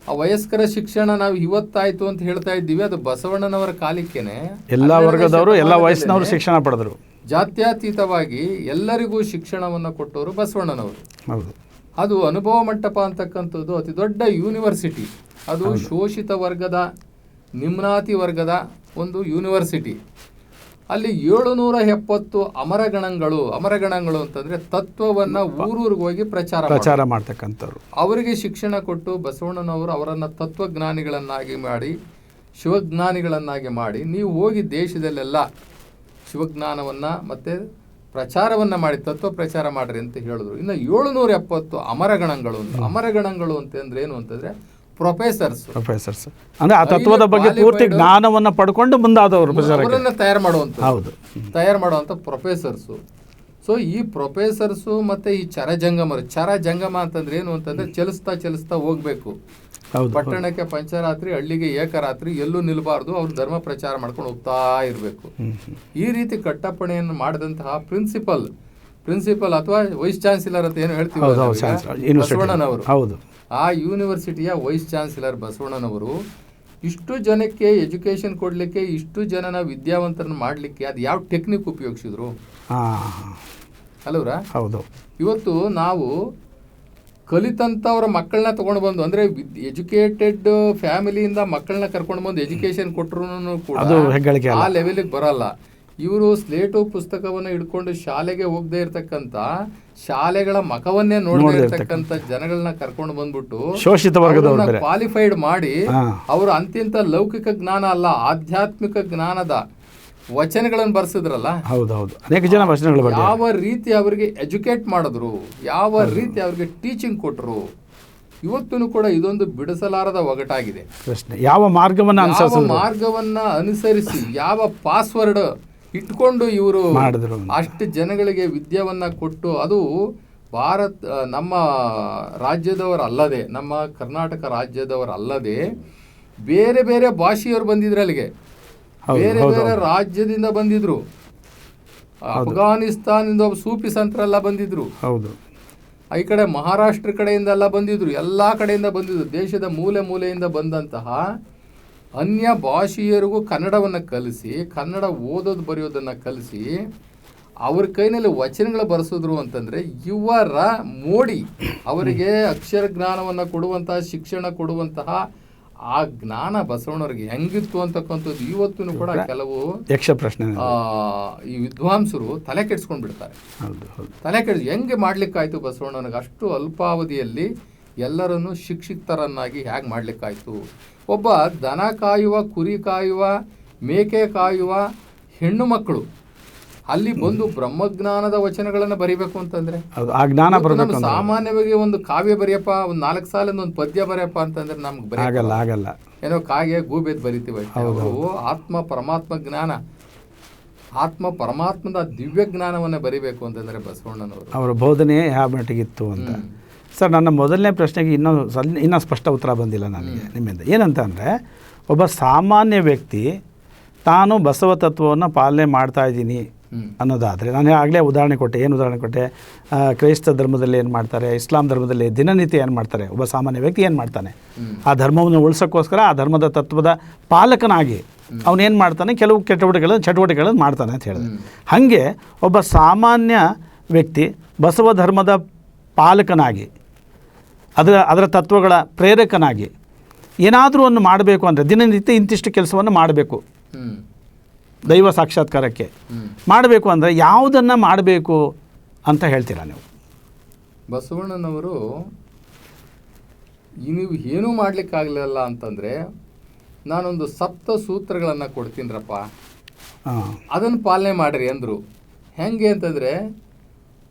Speaker 2: ಆ ವಯಸ್ಕರ ಶಿಕ್ಷಣ ನಾವು ಇವತ್ತಾಯ್ತು ಅಂತ ಹೇಳ್ತಾ ಇದ್ದೀವಿ. ಅದು ಬಸವಣ್ಣನವರ ಕಾಲಿಕೆನೆ.
Speaker 1: ಎಲ್ಲ ವರ್ಗದವರು ಎಲ್ಲ ವಯಸ್ಸಿನವರು ಶಿಕ್ಷಣ ಪಡೆದರು.
Speaker 2: ಜಾತ್ಯತೀತವಾಗಿ ಎಲ್ಲರಿಗೂ ಶಿಕ್ಷಣವನ್ನು ಕೊಟ್ಟವರು ಬಸವಣ್ಣನವರು.
Speaker 1: ಹೌದು.
Speaker 2: ಅದು ಅನುಭವ ಮಂಟಪ ಅಂತಕ್ಕಂಥದ್ದು ಅತಿ ದೊಡ್ಡ ಯೂನಿವರ್ಸಿಟಿ. ಅದು ಶೋಷಿತ ವರ್ಗದ ನಿಮ್ನಾತಿ ವರ್ಗದ ಒಂದು ಯೂನಿವರ್ಸಿಟಿ. ಅಲ್ಲಿ ಏಳುನೂರ ಎಪ್ಪತ್ತು ಅಮರಗಣಗಳು ಅಮರಗಣಗಳು ಅಂತಂದ್ರೆ ತತ್ವವನ್ನ ಊರೂರಿಗೆ ಹೋಗಿ ಪ್ರಚಾರ.
Speaker 1: ಪ್ರಚಾರ ಮಾಡ್ತಕ್ಕಂಥವ್ರು.
Speaker 2: ಅವರಿಗೆ ಶಿಕ್ಷಣ ಕೊಟ್ಟು ಬಸವಣ್ಣನವರು ಅವರನ್ನ ತತ್ವಜ್ಞಾನಿಗಳನ್ನಾಗಿ ಮಾಡಿ ಶಿವಜ್ಞಾನಿಗಳನ್ನಾಗಿ ಮಾಡಿ ನೀವು ಹೋಗಿ ದೇಶದಲ್ಲೆಲ್ಲ ಶಿವಜ್ಞಾನವನ್ನ ಮತ್ತೆ ಪ್ರಚಾರವನ್ನ ಮಾಡಿ ತತ್ವ ಪ್ರಚಾರ ಮಾಡ್ರಿ ಅಂತ ಹೇಳಿದ್ರು. ಇನ್ನು ಏಳುನೂರ ಎಪ್ಪತ್ತು ಅಮರಗಣಗಳು ಅಂತ. ಅಮರಗಣಗಳು ಅಂತಂದ್ರೆ ಏನು ಅಂತಂದ್ರೆ ಪ್ರೊಫೆಸರ್ಸ್.
Speaker 1: ಪ್ರೊಫೆಸರ್ಸ್. ಅಂದ್ರೆ ಆ ತತ್ವದ ಬಗ್ಗೆ ಪೂರ್ತಿ ಜ್ಞಾನವನ್ನು ಪಡ್ಕೊಂಡು ಮುಂದಾದವರು
Speaker 2: ಅವರನ್ನ ತಯಾರು ಮಾಡುವಂತ
Speaker 1: ಹೌದು.
Speaker 2: ತಯಾರು ಮಾಡುವಂತ ಪ್ರೊಫೆಸರ್ಸು. ಸೊ ಈ ಪ್ರೊಫೆಸರ್ಸು ಮತ್ತೆ ಈ ಚರ ಜಂಗಮರು ಚರ ಜಂಗಮ ಅಂತಂದ್ರೆ ಏನು ಅಂತಂದ್ರೆ ಚಲಿಸ್ತಾ ಚಲಿಸ್ತಾ ಹೋಗ್ಬೇಕು. ಪಟ್ಟಣಕ್ಕೆ ಪಂಚರಾತ್ರಿ ಹಳ್ಳಿಗೆ ಏಕರಾತ್ರಿ ಎಲ್ಲೂ ನಿಲ್ಬಾರ್ದು ಅವ್ರು ಧರ್ಮ ಪ್ರಚಾರ ಮಾಡ್ಕೊಂಡು ಹೋಗ್ತಾ ಇರಬೇಕು. ಈ ರೀತಿ ಕಟ್ಟಪ್ಪಣೆಯನ್ನು ಮಾಡಿದಂತಹ ಪ್ರಿನ್ಸಿಪಲ್ ಪ್ರಿನ್ಸಿಪಲ್ ಅಥವಾ ವೈಸ್ ಚಾನ್ಸಲರ್ ಅಂತ ಏನು ಹೇಳ್ತೀವಿ ಬಸವಣ್ಣನವರು.
Speaker 1: ಹೌದು.
Speaker 2: ಆ ಯೂನಿವರ್ಸಿಟಿಯ ವೈಸ್ ಚಾನ್ಸಲರ್ ಬಸವಣ್ಣನವರು ಇಷ್ಟು ಜನಕ್ಕೆ ಎಜುಕೇಷನ್ ಕೊಡಲಿಕ್ಕೆ ಇಷ್ಟು ಜನನ ವಿದ್ಯಾವಂತರನ್ನ ಮಾಡಲಿಕ್ಕೆ ಅದು ಯಾವ ಟೆಕ್ನಿಕ್ ಉಪಯೋಗಿಸಿದ್ರು? ಅಲ್ಲವ್ರ
Speaker 1: ಹೌದು.
Speaker 2: ಇವತ್ತು ನಾವು ಕಲಿತಂಥವ್ರ ಮಕ್ಕಳನ್ನ ತಗೊಂಡು ಬಂದು ಅಂದ್ರೆ ಎಜುಕೇಟೆಡ್ ಫ್ಯಾಮಿಲಿಯಿಂದ ಮಕ್ಕಳನ್ನ ಕರ್ಕೊಂಡು ಬಂದು ಎಜುಕೇಷನ್ ಕೊಟ್ಟರು ಕೂಡ ಆ ಲೆವೆಲಿಗೆ ಬರಲ್ಲ. ಇವರು ಸ್ಲೇಟು ಪುಸ್ತಕವನ್ನು ಹಿಡ್ಕೊಂಡು ಶಾಲೆಗೆ ಹೋಗದೆ ಇರತಕ್ಕಂತ ಶಾಲೆಗಳ ಮಖವನ್ನೇ ಇರತಕ್ಕಂತ ಜನಗಳನ್ನ ಕರ್ಕೊಂಡು ಬಂದ್ಬಿಟ್ಟು
Speaker 1: ಶೋಷಿತ
Speaker 2: ಕ್ವಾಲಿಫೈಡ್ ಮಾಡಿ ಅವರು ಅಂತಿಂತ ಲೌಕಿಕ ಜ್ಞಾನ ಅಲ್ಲ ಆಧ್ಯಾತ್ಮಿಕ ಜ್ಞಾನದ ವಚನಗಳನ್ನು ಬರ್ಸಿದ್ರಲ್ಲ?
Speaker 1: ಹೌದು ಹೌದು ಅನೇಕ ಜನ ವಚನಗಳ
Speaker 2: ಯಾವ ರೀತಿ ಅವರಿಗೆ ಎಜುಕೇಟ್ ಮಾಡಿದ್ರು ಯಾವ ರೀತಿ ಅವರಿಗೆ ಟೀಚಿಂಗ್ ಕೊಟ್ಟರು ಇವತ್ತೂ ಕೂಡ ಇದೊಂದು ಬಿಡಿಸಲಾರದ ಒಗಟಾಗಿದೆ.
Speaker 1: ಪ್ರಶ್ನೆ. ಯಾವ ಮಾರ್ಗವನ್ನು
Speaker 2: ಮಾರ್ಗವನ್ನ ಅನುಸರಿಸಿ ಯಾವ ಪಾಸ್ವರ್ಡ್ ಇಟ್ಕೊಂಡು ಇವರು
Speaker 1: ಮಾಡಿದ್ರು
Speaker 2: ಅಷ್ಟು ಜನಗಳಿಗೆ ವಿದ್ಯಾವನ್ನ ಕೊಟ್ಟು ಅದು ಭಾರತ್ ನಮ್ಮ ರಾಜ್ಯದವರಲ್ಲದೆ ನಮ್ಮ ಕರ್ನಾಟಕ ರಾಜ್ಯದವರಲ್ಲದೆ ಬೇರೆ ಬೇರೆ ಭಾಷೆಯವರು ಬಂದಿದ್ರು ಅಲ್ಲಿಗೆ ಬೇರೆ ಬೇರೆ ರಾಜ್ಯದಿಂದ ಬಂದಿದ್ರು. ಅಫ್ಘಾನಿಸ್ತಾನದಿಂದ ಒಬ್ಬ ಸೂಫಿ ಸಂತರೆಲ್ಲ ಬಂದಿದ್ರು.
Speaker 1: ಹೌದು.
Speaker 2: ಈ ಕಡೆ ಮಹಾರಾಷ್ಟ್ರ ಕಡೆಯಿಂದ ಎಲ್ಲ ಬಂದಿದ್ರು. ಎಲ್ಲ ಕಡೆಯಿಂದ ಬಂದಿದ್ರು. ದೇಶದ ಮೂಲೆ ಮೂಲೆಯಿಂದ ಬಂದಂತಹ ಅನ್ಯ ಭಾಷೆಯರಿಗೂ ಕನ್ನಡವನ್ನು ಕಲಿಸಿ ಕನ್ನಡ ಓದೋದು ಬರೆಯೋದನ್ನು ಕಲಿಸಿ ಅವ್ರ ಕೈನಲ್ಲಿ ವಚನಗಳು ಬರೆಸಿದ್ರು ಅಂತಂದರೆ ಇವರ ಮೋಡಿ ಅವರಿಗೆ ಅಕ್ಷರ ಜ್ಞಾನವನ್ನು ಕೊಡುವಂತಹ ಶಿಕ್ಷಣ ಕೊಡುವಂತಹ ಆ ಜ್ಞಾನ ಬಸವಣ್ಣವ್ರಿಗೆ ಹೆಂಗಿತ್ತು ಅಂತಕ್ಕಂಥದ್ದು ಇವತ್ತು ಕೂಡ ಕೆಲವು
Speaker 1: ಯಕ್ಷ ಪ್ರಶ್ನೆ
Speaker 2: ಈ ವಿದ್ವಾಂಸರು ತಲೆ ಕೆಡಿಸ್ಕೊಂಡು ಬಿಡ್ತಾರೆ ತಲೆ ಕೆಡಿಸಿ ಹೆಂಗೆ ಮಾಡ್ಲಿಕ್ಕಾಯ್ತು ಬಸವಣ್ಣನಿಗೆ? ಅಷ್ಟು ಅಲ್ಪಾವಧಿಯಲ್ಲಿ ಎಲ್ಲರನ್ನು ಶಿಕ್ಷಿತರನ್ನಾಗಿ ಹೇಗೆ ಮಾಡ್ಲಿಕ್ಕಾಯ್ತು? ಒಬ್ಬ ದನ ಕಾಯುವ ಕುರಿ ಕಾಯುವ ಮೇಕೆ ಕಾಯುವ ಹೆಣ್ಣು ಮಕ್ಕಳು. ಅಲ್ಲಿ ಬಂದು ಬ್ರಹ್ಮಜ್ಞಾನದ ವಚನಗಳನ್ನು ಬರಿಬೇಕು ಅಂತಂದ್ರೆ?
Speaker 1: ಆ ಜ್ಞಾನ ಬರಬೇಕು
Speaker 2: ಸಾಮಾನ್ಯವಾಗಿ ಒಂದು ಕಾವ್ಯ ಬರೆಯಪ್ಪ ಒಂದು ನಾಲ್ಕು ಸಾಲಿಂದ ಒಂದು ಪದ್ಯ ಬರೆಯಪ್ಪ ಅಂತಂದ್ರೆ ನಮ್ಗೆ ಬರೆಯಲ್ಲ
Speaker 1: ಆಗಲ್ಲ ಆಗಲ್ಲ.
Speaker 2: ಏನೋ ಕಾಗೆ ಗೂಬೆದ್ ಬರಿತೀವಿ ಆತ್ಮ ಪರಮಾತ್ಮ ಜ್ಞಾನ. ಆತ್ಮ ಪರಮಾತ್ಮದ ದಿವ್ಯ ಜ್ಞಾನವನ್ನ ಬರಿಬೇಕು ಅಂತಂದ್ರೆ ಬಸವಣ್ಣನವರು.
Speaker 1: ಅವರ ಬೋಧನೆ ಯಾವ ಮಟ್ಟಿಗಿತ್ತು ಅಂತ. ಸರ್ ನನ್ನ ಮೊದಲನೇ ಪ್ರಶ್ನೆಗೆ ಇನ್ನೂ ಸಲ್ ಇನ್ನೂ ಸ್ಪಷ್ಟ ಉತ್ತರ ಬಂದಿಲ್ಲ ನನಗೆ ನಿಮ್ಮಿಂದ. ಏನಂತ ಅಂದರೆ ಒಬ್ಬ ಸಾಮಾನ್ಯ ವ್ಯಕ್ತಿ ತಾನು ಬಸವ ತತ್ವವನ್ನು ಪಾಲನೆ ಮಾಡ್ತಾ ಇದ್ದೀನಿ ಅನ್ನೋದಾದರೆ ನಾನು ಆಗಲೇ ಉದಾಹರಣೆ ಕೊಟ್ಟೆ ಏನು ಉದಾಹರಣೆ ಕೊಟ್ಟೆ? ಕ್ರೈಸ್ತ ಧರ್ಮದಲ್ಲಿ ಏನು ಮಾಡ್ತಾರೆ ಇಸ್ಲಾಂ ಧರ್ಮದಲ್ಲಿ ದಿನನಿತ್ಯ ಏನು ಮಾಡ್ತಾರೆ ಒಬ್ಬ ಸಾಮಾನ್ಯ ವ್ಯಕ್ತಿ ಏನು ಮಾಡ್ತಾನೆ? ಆ ಧರ್ಮವನ್ನು ಉಳಿಸೋಕ್ಕೋಸ್ಕರ ಆ ಧರ್ಮದ ತತ್ವದ ಪಾಲಕನಾಗಿ ಅವನೇನು ಮಾಡ್ತಾನೆ ಕೆಲವು ಚಟುವಟಿಕೆಗಳನ್ನು ಚಟುವಟಿಕೆಗಳನ್ನು ಮಾಡ್ತಾನೆ ಅಂತ ಹೇಳಿದೆ. ಹಾಗೆ ಒಬ್ಬ ಸಾಮಾನ್ಯ ವ್ಯಕ್ತಿ ಬಸವ ಧರ್ಮದ ಪಾಲಕನಾಗಿ ಅದರ ಅದರ ತತ್ವಗಳ ಪ್ರೇರಕನಾಗಿ ಏನಾದರೂ ಒಂದು ಮಾಡಬೇಕು ಅಂದರೆ ದಿನನಿತ್ಯ ಇಂತಿಷ್ಟು ಕೆಲಸವನ್ನು ಮಾಡಬೇಕು. ದೈವ ಸಾಕ್ಷಾತ್ಕಾರಕ್ಕೆ. ಮಾಡಬೇಕು ಅಂದರೆ ಯಾವುದನ್ನು ಮಾಡಬೇಕು ಅಂತ ಹೇಳ್ತೀರಾ ನೀವು?
Speaker 2: ಬಸವಣ್ಣನವರು ನೀವು ಏನೂ ಮಾಡಲಿಕ್ಕಾಗಲಿಲ್ಲ ಅಂತಂದರೆ ನಾನೊಂದು ಸಪ್ತ ಸೂತ್ರಗಳನ್ನು ಕೊಡ್ತೀನಿರಪ್ಪ. ಅದನ್ನು ಪಾಲನೆ ಮಾಡಿರಿ ಅಂದರು. ಹೆಂಗೆ ಅಂತಂದರೆ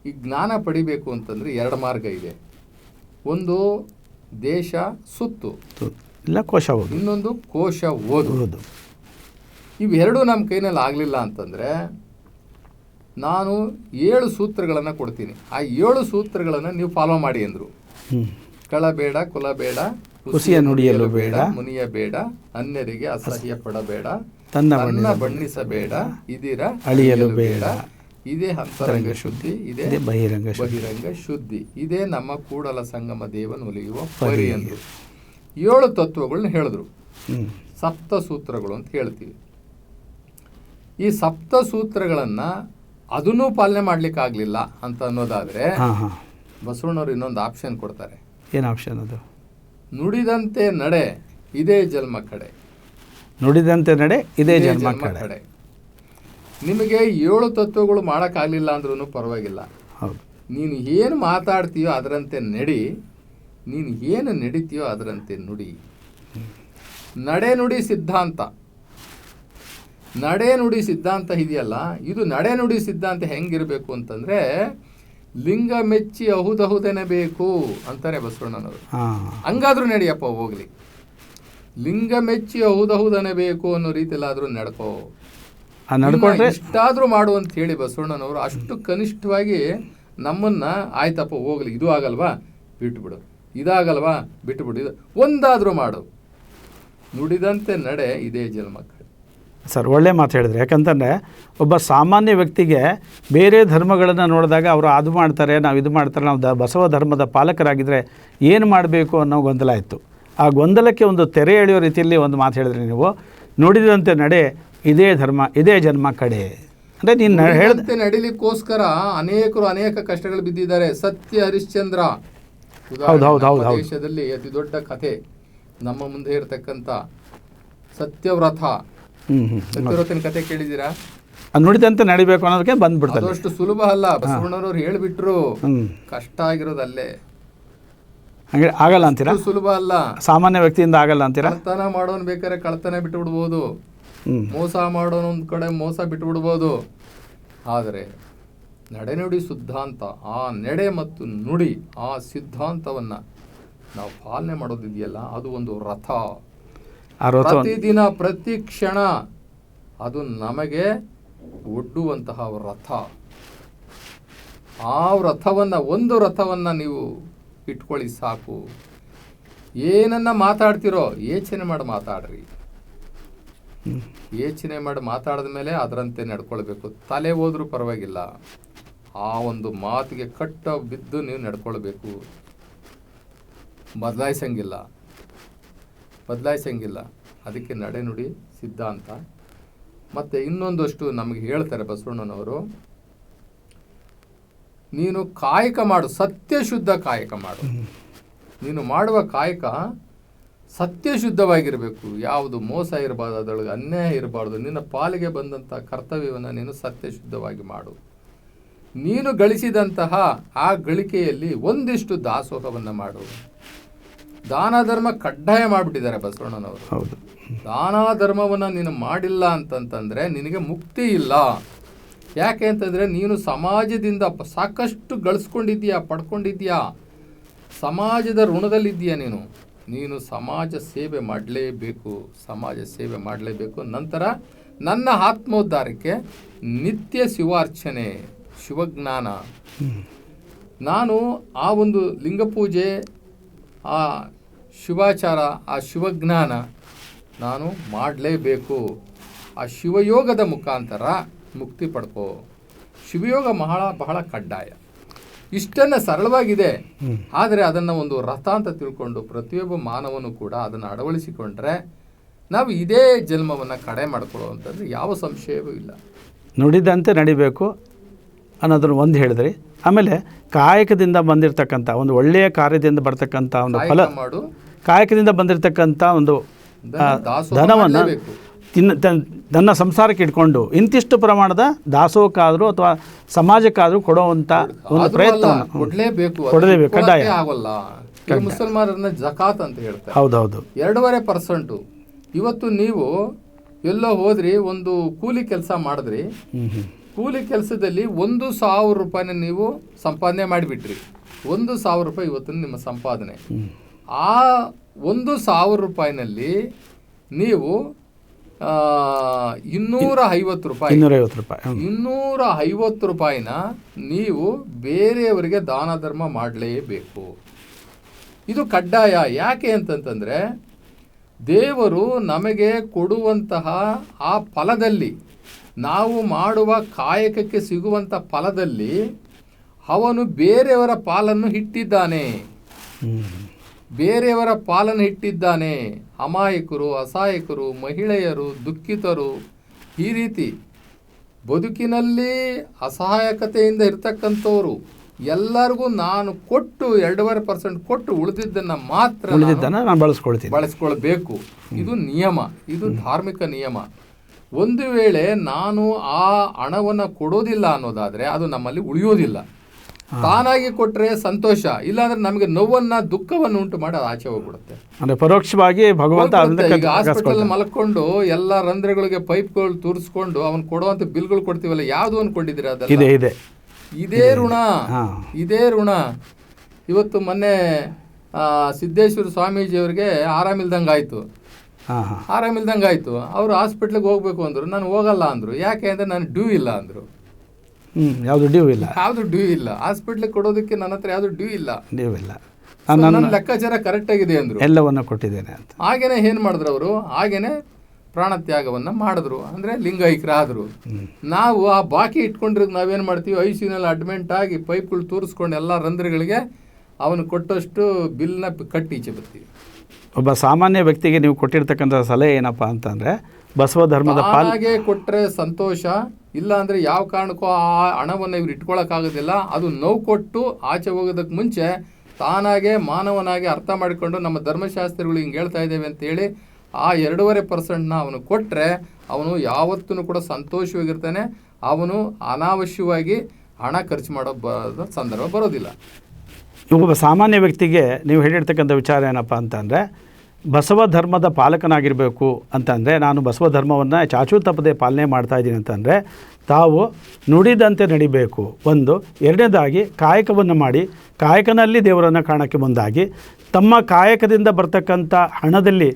Speaker 2: ಈ ಜ್ಞಾನ ಪಡಿಬೇಕು ಅಂತಂದರೆ ಎರಡು ಮಾರ್ಗ ಇದೆ. ಒಂದು ದೇಶ ಸುತ್ತು.
Speaker 1: ಇಲ್ಲ ಕೋಶ ಓದು.
Speaker 2: ಇನ್ನೊಂದು ಕೋಶ ಓದು.
Speaker 1: ಓದು.
Speaker 2: ಇವೆರಡೂ ನಮ್ಮ ಕೈನಲ್ಲಿ ಆಗಲಿಲ್ಲ ಅಂತಂದರೆ ನಾನು ಏಳು ಸೂತ್ರಗಳನ್ನು ಕೊಡ್ತೀನಿ. ಆ ಏಳು ಸೂತ್ರಗಳನ್ನು ನೀವು ಫಾಲೋ ಮಾಡಿ ಅಂದರು. ಕಳ ಬೇಡ ಕುಲ ಬೇಡ
Speaker 1: ಹುಸಿಯ ನುಡಿಯಲು ಬೇಡ,
Speaker 2: ಮುನಿಯ ಬೇಡ ಅನ್ಯರಿಗೆ ಅಸಹ್ಯ ಪಡಬೇಡ
Speaker 1: ತನ್ನ
Speaker 2: ಬಣ್ಣಿಸಬೇಡ ಇದಿರ
Speaker 1: ಅಳಿಯಲು ಬೇಡ.
Speaker 2: ಇದೇ ಅಂತರಂಗ ಶುದ್ಧಿ ಇದೇ
Speaker 1: ಬಹಿರಂಗ ಶುದ್ಧಿ.
Speaker 2: ಬಹಿರಂಗ ಶುದ್ಧಿ. ಇದೇ ನಮ್ಮ ಕೂಡಲ ಸಂಗಮ ದೇವನ ಒಲಿಯುವ ಪರಿ ಅಂದರು ಏಳು ತತ್ವಗಳನ್ನ ಹೇಳಿದ್ರು. ಸಪ್ತ ಸೂತ್ರಗಳು ಅಂತ ಹೇಳ್ತೀವಿ. ಈ ಸಪ್ತ ಸೂತ್ರಗಳನ್ನು ಅದನ್ನೂ ಪಾಲನೆ ಮಾಡ್ಲಿಕ್ಕೆ ಆಗ್ಲಿಲ್ಲ ಅಂತ ಅನ್ನೋದಾದ್ರೆ ಬಸವಣ್ಣವ್ರು ಇನ್ನೊಂದು ಆಪ್ಷನ್ ಕೊಡ್ತಾರೆ.
Speaker 1: ಏನು ಆಪ್ಷನ್ ಅದು?
Speaker 2: ನುಡಿದಂತೆ ನಡೆ ಇದೇ ಜನ್ಮ ಕಡೆ.
Speaker 1: ನುಡಿದಂತೆ ನಡೆ ಇದೇ ಜನ್ಮ ಕಡೆ.
Speaker 2: ನಿಮಗೆ ಏಳು ತತ್ವಗಳು ಮಾಡೋಕ್ಕಾಗಲಿಲ್ಲ ಅಂದ್ರೂ ಪರವಾಗಿಲ್ಲ.
Speaker 1: ಹೌದು.
Speaker 2: ನೀನು ಏನು ಮಾತಾಡ್ತೀಯೋ ಅದರಂತೆ ನಡಿ. ನೀನು ಏನು ನಡೀತೀಯೋ ಅದರಂತೆ ನುಡಿ. ನಡೆ ನುಡಿ ಸಿದ್ಧಾಂತ. ನಡೆ ನುಡಿ ಸಿದ್ಧಾಂತ ಇದೆಯಲ್ಲ ಇದು ನಡೆ ನುಡಿ ಸಿದ್ಧಾಂತ ಹೆಂಗಿರಬೇಕು ಅಂತಂದರೆ ಲಿಂಗ ಮೆಚ್ಚಿ ಅಹುದಹುದೆನಬೇಕು ಅಂತಾರೆ ಬಸವಣ್ಣನವರು. ಹಂಗಾದ್ರೂ ನಡಿಯಪ್ಪ ಹೋಗ್ಲಿ. ಲಿಂಗ ಮೆಚ್ಚಿ ಅಹುದಹುದನಬೇಕು ಅನ್ನೋ ರೀತಿಯಲ್ಲಾದರೂ ನಡ್ಕೋ.
Speaker 1: ನಡ್ಕೊಂಡ್ರೆ
Speaker 2: ಇಷ್ಟಾದ್ರೂ ಮಾಡು ಅಂತ ಹೇಳಿ ಬಸವಣ್ಣನವರು ಅಷ್ಟು ಕನಿಷ್ಠವಾಗಿ ನಮ್ಮನ್ನ ಆಯ್ತಪ್ಪ ಹೋಗ್ಲಿ ಇದು ಆಗಲ್ವಾ? ಬಿಟ್ಬಿಡು. ಇದಾಗಲ್ವಾ? ಬಿಟ್ಟುಬಿಡು ಇದು ಒಂದಾದ್ರೂ ಮಾಡು. ನುಡಿದಂತೆ ನಡೆ ಇದೇ ಜನ್ಮ
Speaker 1: ಸರ್ ಒಳ್ಳೆ ಮಾತು ಹೇಳಿದ್ರೆ. ಯಾಕಂತಂದರೆ ಒಬ್ಬ ಸಾಮಾನ್ಯ ವ್ಯಕ್ತಿಗೆ ಬೇರೆ ಧರ್ಮಗಳನ್ನು ನೋಡಿದಾಗ ಅವರು ಅದು ಮಾಡ್ತಾರೆ ನಾವು ಇದು ಮಾಡ್ತಾರೆ ನಾವು ದ ಬಸವ ಧರ್ಮದ ಪಾಲಕರಾಗಿದ್ದರೆ ಏನು ಮಾಡಬೇಕು ಅನ್ನೋ ಗೊಂದಲ ಇತ್ತು. ಆ ಗೊಂದಲಕ್ಕೆ ಒಂದು ತೆರೆ ಎಳೆಯೋ ರೀತಿಯಲ್ಲಿ ಒಂದು ಮಾತು ಹೇಳಿದ್ರಿ ನೀವು. ನುಡಿದಂತೆ ನಡೆ ಇದೇ ಧರ್ಮ ಇದೇ ಜನ್ಮ ಕಡೆ. ಅಂದರೆ ನೀನು
Speaker 2: ಹೇಳಿದಂತೆ ನಡಿಲಿಕ್ಕೋಸ್ಕರ ಅನೇಕರು ಅನೇಕ ಕಷ್ಟಗಳು ಬಿದ್ದಿದ್ದಾರೆ. ಸತ್ಯ ಹರಿಶ್ಚಂದ್ರ.
Speaker 1: ಹೌದು, ಹೌದು, ಹೌದು, ಹೌದು.
Speaker 2: ದೇಶದಲ್ಲಿ ಅತಿ ದೊಡ್ಡ ಕಥೆ. ನಮ್ಮ ಮುಂದೆ ಇರತಕ್ಕಂತ ಸತ್ಯವ್ರತ. ಸತ್ಯವ್ರತನ ಕಥೆ ಕೇಳಿದ್ದೀರಾ?
Speaker 1: ಅದು ನುಡಿದಂತೆ ನಡಿಬೇಕು ಅನ್ನೋದಕ್ಕೆ ಬಂದ್ಬಿಡ್ತಾರೆ
Speaker 2: ಅಷ್ಟು ಸುಲಭ ಅಲ್ಲ. ಬಸವಣ್ಣನವ್ರು ಹೇಳ್ಬಿಟ್ರು ಕಷ್ಟ ಆಗಿರೋದಲ್ಲೇ.
Speaker 1: ಹಂಗೆ ಆಗಲ್ಲ ಅಂತೀರಾ?
Speaker 2: ಸುಲಭ ಅಲ್ಲ.
Speaker 1: ಸಾಮಾನ್ಯ ವ್ಯಕ್ತಿಯಿಂದ ಆಗಲ್ಲ ಅಂತೀರಾ?
Speaker 2: ಕಳ್ತನ ಮಾಡೋನ್ ಬೇಕಾದ್ರೆ ಕಳ್ತನ ಬಿಟ್ಟು ಬಿಡ್ಬೋದು. ಮೋಸ ಮಾಡೋನು ಒಂದು ಕಡೆ ಮೋಸ ಬಿಟ್ಟು ಬಿಡ್ಬೋದು ಆದರೆ ನಡೆನುಡಿ ಸಿದ್ಧಾಂತ ಆ ನಡೆ ಮತ್ತು ನುಡಿ ಆ ಸಿದ್ಧಾಂತವನ್ನ ನಾವು ಪಾಲನೆ ಮಾಡೋದಿದೆಯಲ್ಲ ಅದು ಒಂದು ರಥ. ಪ್ರತಿದಿನ ಪ್ರತಿ ಕ್ಷಣ ಅದು ನಮಗೆ ಒಡ್ಡುವಂತಹ ರಥ. ಆ ರಥವನ್ನ ಒಂದು ರಥವನ್ನ ನೀವು ಇಟ್ಕೊಳ್ಳಿ ಸಾಕು. ಏನನ್ನ ಮಾತಾಡ್ತಿರೋ ಯೋಚನೆ ಮಾಡಿ ಮಾತಾಡ್ರಿ. ಯೋಚನೆ ಮಾಡಿ ಮಾತಾಡಿದ ಮೇಲೆ ಅದರಂತೆ ನಡ್ಕೊಳ್ಬೇಕು. ತಲೆ ಹೋದ್ರೂ ಪರವಾಗಿಲ್ಲ. ಆ ಒಂದು ಮಾತಿಗೆ ಕಟ್ಟ ಬಿದ್ದು ನೀವು ನಡ್ಕೊಳ್ಬೇಕು. ಬದಲಾಯಿಸಂಗಿಲ್ಲ. ಬದಲಾಯಿಸಂಗಿಲ್ಲ. ಅದಕ್ಕೆ ನಡೆನುಡಿ ಸಿದ್ಧಾಂತ. ಮತ್ತು ಇನ್ನೊಂದಷ್ಟು ನಮಗೆ ಹೇಳ್ತಾರೆ ಬಸವಣ್ಣನವರು. ನೀನು ಕಾಯಕ ಮಾಡು. ಸತ್ಯ ಶುದ್ಧ ಕಾಯಕ ಮಾಡು. ನೀನು ಮಾಡುವ ಕಾಯಕ ಸತ್ಯ ಶುದ್ಧವಾಗಿರಬೇಕು. ಯಾವುದು ಮೋಸ ಇರಬಾರ್ದು ಅದರೊಳಗೆ ಅನ್ಯಾಯ ಇರಬಾರ್ದು ನಿನ್ನ ಪಾಲಿಗೆ ಬಂದಂಥ ಕರ್ತವ್ಯವನ್ನು ನೀನು ಸತ್ಯ ಶುದ್ಧವಾಗಿ ಮಾಡು. ನೀನು ಗಳಿಸಿದಂತಹ ಆ ಗಳಿಕೆಯಲ್ಲಿ ಒಂದಿಷ್ಟು ದಾಸೋಹವನ್ನು ಮಾಡು. ದಾನ ಧರ್ಮ ಕಡ್ಡಾಯ ಮಾಡಿಬಿಟ್ಟಿದ್ದಾರೆ ಬಸವಣ್ಣನವರು.
Speaker 1: ಹೌದು.
Speaker 2: ದಾನ ಧರ್ಮವನ್ನು ನೀನು ಮಾಡಿಲ್ಲ ಅಂತಂತಂದರೆ ನಿನಗೆ ಮುಕ್ತಿ ಇಲ್ಲ. ಯಾಕೆ ಅಂತಂದರೆ ನೀನು ಸಮಾಜದಿಂದ ಸಾಕಷ್ಟು ಗಳಿಸ್ಕೊಂಡಿದ್ದೀಯಾ ಪಡ್ಕೊಂಡಿದ್ದೀಯಾ? ಸಮಾಜದ ಋಣದಲ್ಲಿದ್ದೀಯಾ ನೀನು? ನೀನು ಸಮಾಜ ಸೇವೆ ಮಾಡಲೇಬೇಕು, ಸಮಾಜ ಸೇವೆ ಮಾಡಲೇಬೇಕು. ನಂತರ ನನ್ನ ಆತ್ಮೋದ್ಧಾರಕ್ಕೆ ನಿತ್ಯ ಶಿವಾರ್ಚನೆ, ಶಿವಜ್ಞಾನ. ನಾನು ಆ ಒಂದು ಲಿಂಗಪೂಜೆ, ಆ ಶಿವಾಚಾರ, ಆ ಶಿವಜ್ಞಾನ ನಾನು ಮಾಡಲೇಬೇಕು. ಆ ಶಿವಯೋಗದ ಮುಖಾಂತರ ಮುಕ್ತಿ ಪಡ್ಕೋ. ಶಿವಯೋಗ ಬಹಳ ಬಹಳ ಕಡ್ಡಾಯ. ಇಷ್ಟನ್ನು ಸರಳವಾಗಿದೆ. ಆದರೆ ಅದನ್ನು ಒಂದು ರಥ ಅಂತ ತಿಳ್ಕೊಂಡು ಪ್ರತಿಯೊಬ್ಬ ಮಾನವನು ಕೂಡ ಅದನ್ನು ಅಳವಡಿಸಿಕೊಂಡ್ರೆ ನಾವು ಇದೇ ಜನ್ಮವನ್ನು ಕಡೆ ಮಾಡ್ಕೊಳ್ಳುವಂಥದ್ದು ಯಾವ ಸಂಶಯವೂ ಇಲ್ಲ.
Speaker 1: ನುಡಿದಂತೆ ನಡಿಬೇಕು ಅನ್ನೋದನ್ನು ಒಂದು ಹೇಳಿದ್ರಿ. ಆಮೇಲೆ ಕಾಯಕದಿಂದ ಬಂದಿರತಕ್ಕಂಥ ಒಂದು ಒಳ್ಳೆಯ ಕಾರ್ಯದಿಂದ ಬರ್ತಕ್ಕಂಥ ಒಂದು ಫಲ
Speaker 2: ಮಾಡು.
Speaker 1: ಕಾಯಕದಿಂದ ಬಂದಿರತಕ್ಕಂಥ ಒಂದು ಧನವನ್ನು. ತಿನ್ನ ತನ್- ತನ್ನ ಸಂಸಾರಕ್ಕೆ ಇಟ್ಕೊಂಡು ಇಂತಿಷ್ಟು ಪ್ರಮಾಣದ ದಾಸೋಹಕ್ಕಾದರೂ ಅಥವಾ ಸಮಾಜಕ್ಕಾದರೂ ಕೊಡುವಂಥ ಒಂದು ಪ್ರಯತ್ನ
Speaker 2: ಕೊಡಲೇಬೇಕು
Speaker 1: ಕೊಡ್ಲೇಬೇಕು ಕಡ್ಡಾಯ.
Speaker 2: ಆಗಲ್ಲ ಮುಸಲ್ಮಾನರನ್ನ ಜಕಾತ್ ಅಂತ ಹೇಳ್ತಾರೆ.
Speaker 1: ಹೌದೌದು.
Speaker 2: ಎರಡೂವರೆ ಪರ್ಸೆಂಟು. ಇವತ್ತು ನೀವು ಎಲ್ಲೋ ಹೋದ್ರಿ ಒಂದು ಕೂಲಿ ಕೆಲಸ ಮಾಡಿದ್ರಿ. ಕೂಲಿ ಕೆಲಸದಲ್ಲಿ ಒಂದು ಸಾವಿರ ರೂಪಾಯಿನ ನೀವು ಸಂಪಾದನೆ ಮಾಡಿಬಿಟ್ರಿ. ಒಂದು ಸಾವಿರ ರೂಪಾಯಿ ಇವತ್ತಿನ ನಿಮ್ಮ ಸಂಪಾದನೆ. ಆ ಒಂದು ಸಾವಿರ ರೂಪಾಯಿನಲ್ಲಿ ನೀವು ಇನ್ನೂರ ಐವತ್ತು ರೂಪಾಯಿ.
Speaker 1: ಇನ್ನೂರೈವತ್ತು ರೂಪಾಯಿ
Speaker 2: ಇನ್ನೂರ ಐವತ್ತು ರೂಪಾಯಿನ ನೀವು ಬೇರೆಯವರಿಗೆ ದಾನ ಧರ್ಮ ಮಾಡಲೇಬೇಕು. ಇದು ಕಡ್ಡಾಯ. ಯಾಕೆ ಅಂತಂತಂದರೆ ದೇವರು ನಮಗೆ ಕೊಡುವಂತಹ ಆ ಫಲದಲ್ಲಿ ನಾವು ಮಾಡುವ ಕಾಯಕಕ್ಕೆ ಸಿಗುವಂಥ ಫಲದಲ್ಲಿ ಅವನು ಬೇರೆಯವರ ಪಾಲನ್ನು ಇಟ್ಟಿದ್ದಾನೆ ಬೇರೆಯವರ ಪಾಲನೆ ಇಟ್ಟಿದ್ದಾನೆ. ಅಮಾಯಕರು ಅಸಹಾಯಕರು ಮಹಿಳೆಯರು ದುಃಖಿತರು. ಈ ರೀತಿ ಬದುಕಿನಲ್ಲಿ ಅಸಹಾಯಕತೆಯಿಂದ ಇರ್ತಕ್ಕಂಥವ್ರು ಎಲ್ಲರಿಗೂ ನಾನು ಕೊಟ್ಟು ಎರಡೂವರೆ ಪರ್ಸೆಂಟ್ ಕೊಟ್ಟು ಉಳಿದಿದ್ದನ್ನು ಮಾತ್ರ ನಾನು
Speaker 1: ನಾನು ಬಳಸ್ಕೊಳ್ತೀನಿ.
Speaker 2: ಬಳಸ್ಕೊಳ್ಬೇಕು. ಇದು ನಿಯಮ. ಇದು ಧಾರ್ಮಿಕ ನಿಯಮ. ಒಂದು ವೇಳೆ ನಾನು ಆ ಹಣವನ್ನು ಕೊಡೋದಿಲ್ಲ ಅನ್ನೋದಾದ್ರೆ ಅದು ನಮ್ಮಲ್ಲಿ ಉಳಿಯೋದಿಲ್ಲ. ತಾನಾಗಿ ಕೊಟ್ರೆ ಸಂತೋಷ ಇಲ್ಲಾಂದ್ರೆ ನಮಗೆ ನೋವನ್ನ ದುಃಖವನ್ನು ಉಂಟು ಮಾಡಿ ಅದು ಆಚೆ ಹೋಗ್ಬಿಡುತ್ತೆ.
Speaker 1: ಅಂದ್ರೆ ಪರೋಕ್ಷವಾಗಿ ಭಗವಂತ.
Speaker 2: ಈಗ ಹಾಸ್ಪಿಟಲ್ ಮಲ್ಕೊಂಡು ಎಲ್ಲ ರಂಧ್ರಗಳಿಗೆ ಪೈಪ್ಗಳು ತೂರಿಸ್ಕೊಂಡು ಅವ್ನು ಕೊಡುವಂತ ಬಿಲ್ಗಳು ಕೊಡ್ತೀವಲ್ಲ ಯಾವ್ದು ಅನ್ಕೊಂಡಿದ್ದೀರಾ
Speaker 1: ಇದೆ ಇದೆ.
Speaker 2: ಇದೇ ಋಣ ಇದೇ ಋಣ. ಇವತ್ತು ಮೊನ್ನೆ ಸಿದ್ದೇಶ್ವರ ಸ್ವಾಮೀಜಿಯವರಿಗೆ ಆರಾಮಿಲ್ದಂಗೆ ಆಯಿತು. ಆರಾಮಿಲ್ದಂಗೆ ಆಯಿತು. ಅವರು ಹಾಸ್ಪಿಟ್ಲಿಗೆ ಹೋಗ್ಬೇಕು ಅಂದರು. ನಾನು ಹೋಗಲ್ಲ ಅಂದರು. ಯಾಕೆ ಅಂದರೆ ನಾನು ಡ್ಯೂ ಇಲ್ಲ ಅಂದರು.
Speaker 1: ಹ್ಞೂ ಯಾವುದು ಡ್ಯೂ ಇಲ್ಲ.
Speaker 2: ಯಾವುದು ಡ್ಯೂ ಇಲ್ಲ. ಹಾಸ್ಪಿಟ್ಲಿಗೆ ಕೊಡೋದಕ್ಕೆ ನನ್ನ ಹತ್ರ ಯಾವುದು ಡ್ಯೂ ಇಲ್ಲ.
Speaker 1: ಡ್ಯೂ ಇಲ್ಲ.
Speaker 2: ನನ್ನ ಲೆಕ್ಕಾಚಾರ ಕರೆಕ್ಟ್ ಆಗಿದೆ ಅಂದ್ರು.
Speaker 1: ಎಲ್ಲವನ್ನು ಕೊಟ್ಟಿದ್ದೇನೆ ಅಂತ.
Speaker 2: ಹಾಗೇನೆ ಏನು ಮಾಡಿದ್ರು ಅವರು? ಹಾಗೇನೆ ಪ್ರಾಣತ್ಯಾಗವನ್ನು ಮಾಡಿದ್ರು. ಅಂದರೆ ಲಿಂಗೈಕ್ಯರಾದರು ನಾವು ಆ ಬಾಕಿ ಇಟ್ಕೊಂಡಿರೋದು ನಾವೇನು ಮಾಡ್ತೀವಿ? ಐ ನಲ್ಲಿ ಅಡ್ಮಿಂಟ್ ಆಗಿ ಪೈಪ್ಗಳು ತೋರಿಸ್ಕೊಂಡು ಎಲ್ಲ ರಂಧ್ರಗಳಿಗೆ ಅವನು ಕೊಟ್ಟಷ್ಟು ಬಿಲ್ನ ಕಟ್ಟಿ ಈಚೆ ಬರ್ತೀವಿ.
Speaker 1: ಒಬ್ಬ ಸಾಮಾನ್ಯ ವ್ಯಕ್ತಿಗೆ ನೀವು ಕೊಟ್ಟಿರ್ತಕ್ಕಂಥ ಸಲಹೆ ಏನಪ್ಪ ಅಂತಂದರೆ ಬಸವ ಧರ್ಮದ
Speaker 2: ಹಾಗೆ ಕೊಟ್ಟರೆ ಸಂತೋಷ ಇಲ್ಲ ಅಂದರೆ ಯಾವ ಕಾರಣಕ್ಕೂ ಆ ಹಣವನ್ನು ಇವ್ರು ಇಟ್ಕೊಳ್ಳೋಕ್ಕಾಗೋದಿಲ್ಲ ಅದು ನೋವು ಕೊಟ್ಟು ಆಚೆ ಹೋಗೋದಕ್ಕೆ ಮುಂಚೆ ತಾನಾಗೆ ಮಾನವನಾಗಿ ಅರ್ಥ ಮಾಡಿಕೊಂಡು ನಮ್ಮ ಧರ್ಮಶಾಸ್ತ್ರಗಳು ಹಿಂಗೆ ಹೇಳ್ತಾ ಇದ್ದೇವೆ ಅಂತೇಳಿ ಆ ಎರಡೂವರೆ ಪರ್ಸೆಂಟ್ನ ಅವನು ಕೊಟ್ಟರೆ ಅವನು ಯಾವತ್ತೂ ಕೂಡ ಸಂತೋಷವಾಗಿರ್ತಾನೆ. ಅವನು ಅನಾವಶ್ಯವಾಗಿ ಹಣ ಖರ್ಚು ಮಾಡೋ ಬ ಸಂದರ್ಭ ಬರೋದಿಲ್ಲ.
Speaker 1: ಒಬ್ಬ ಸಾಮಾನ್ಯ ವ್ಯಕ್ತಿಗೆ ನೀವು ಹೇಳಿರ್ತಕ್ಕಂಥ ವಿಚಾರ ಏನಪ್ಪ ಅಂತಂದರೆ ಬಸವ ಧರ್ಮದ ಪಾಲಕನಾಗಿರಬೇಕು ಅಂತಂದರೆ ನಾನು ಬಸವ ಧರ್ಮವನ್ನು ಚಾಚೂ ತಪ್ಪದೆ ಪಾಲನೆ ಮಾಡ್ತಾ ಇದ್ದೀನಿ ಅಂತಂದರೆ ತಾವು ನುಡಿದಂತೆ ನಡಿಬೇಕು. ಒಂದು. ಎರಡನೇದಾಗಿ ಕಾಯಕವನ್ನು ಮಾಡಿ ಕಾಯಕನಲ್ಲಿ ದೇವರನ್ನು ಕಾಣೋಕ್ಕೆ ಮುಂದಾಗಿ ತಮ್ಮ ಕಾಯಕದಿಂದ ಬರ್ತಕ್ಕಂಥ ಹಣದಲ್ಲಿ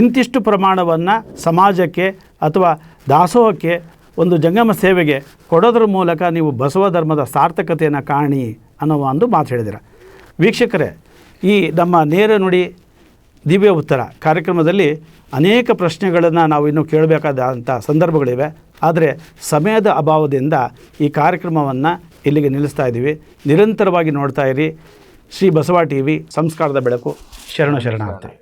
Speaker 1: ಇಂತಿಷ್ಟು ಪ್ರಮಾಣವನ್ನು ಸಮಾಜಕ್ಕೆ ಅಥವಾ ದಾಸೋಹಕ್ಕೆ ಒಂದು ಜಂಗಮ ಸೇವೆಗೆ ಕೊಡೋದ್ರ ಮೂಲಕ ನೀವು ಬಸವ ಧರ್ಮದ ಸಾರ್ಥಕತೆಯನ್ನು ಕಾಣಿ ಅನ್ನೋ ಒಂದು ಮಾತು ಹೇಳಿದಿರ ವೀಕ್ಷಕರೇ, ಈ ನಮ್ಮ ನೇರ ನುಡಿ ದಿವ್ಯ ಉತ್ತರ. ಕಾರ್ಯಕ್ರಮದಲ್ಲಿ ಅನೇಕ ಪ್ರಶ್ನೆಗಳನ್ನು ನಾವು ಇನ್ನೂ ಕೇಳಬೇಕಾದಂಥ ಸಂದರ್ಭಗಳಿವೆ. ಆದರೆ ಸಮಯದ ಅಭಾವದಿಂದ ಈ ಕಾರ್ಯಕ್ರಮವನ್ನು ಇಲ್ಲಿಗೆ ನಿಲ್ಲಿಸ್ತಾ ಇದ್ದೀವಿ. ನಿರಂತರವಾಗಿ ನೋಡ್ತಾ ಇರಿ. ಶ್ರೀ ಬಸವ ಟಿ ವಿ ಸಂಸ್ಕಾರದ ಬೆಳಕು, ಶರಣ ಶರಣಾರ್ಥಿ.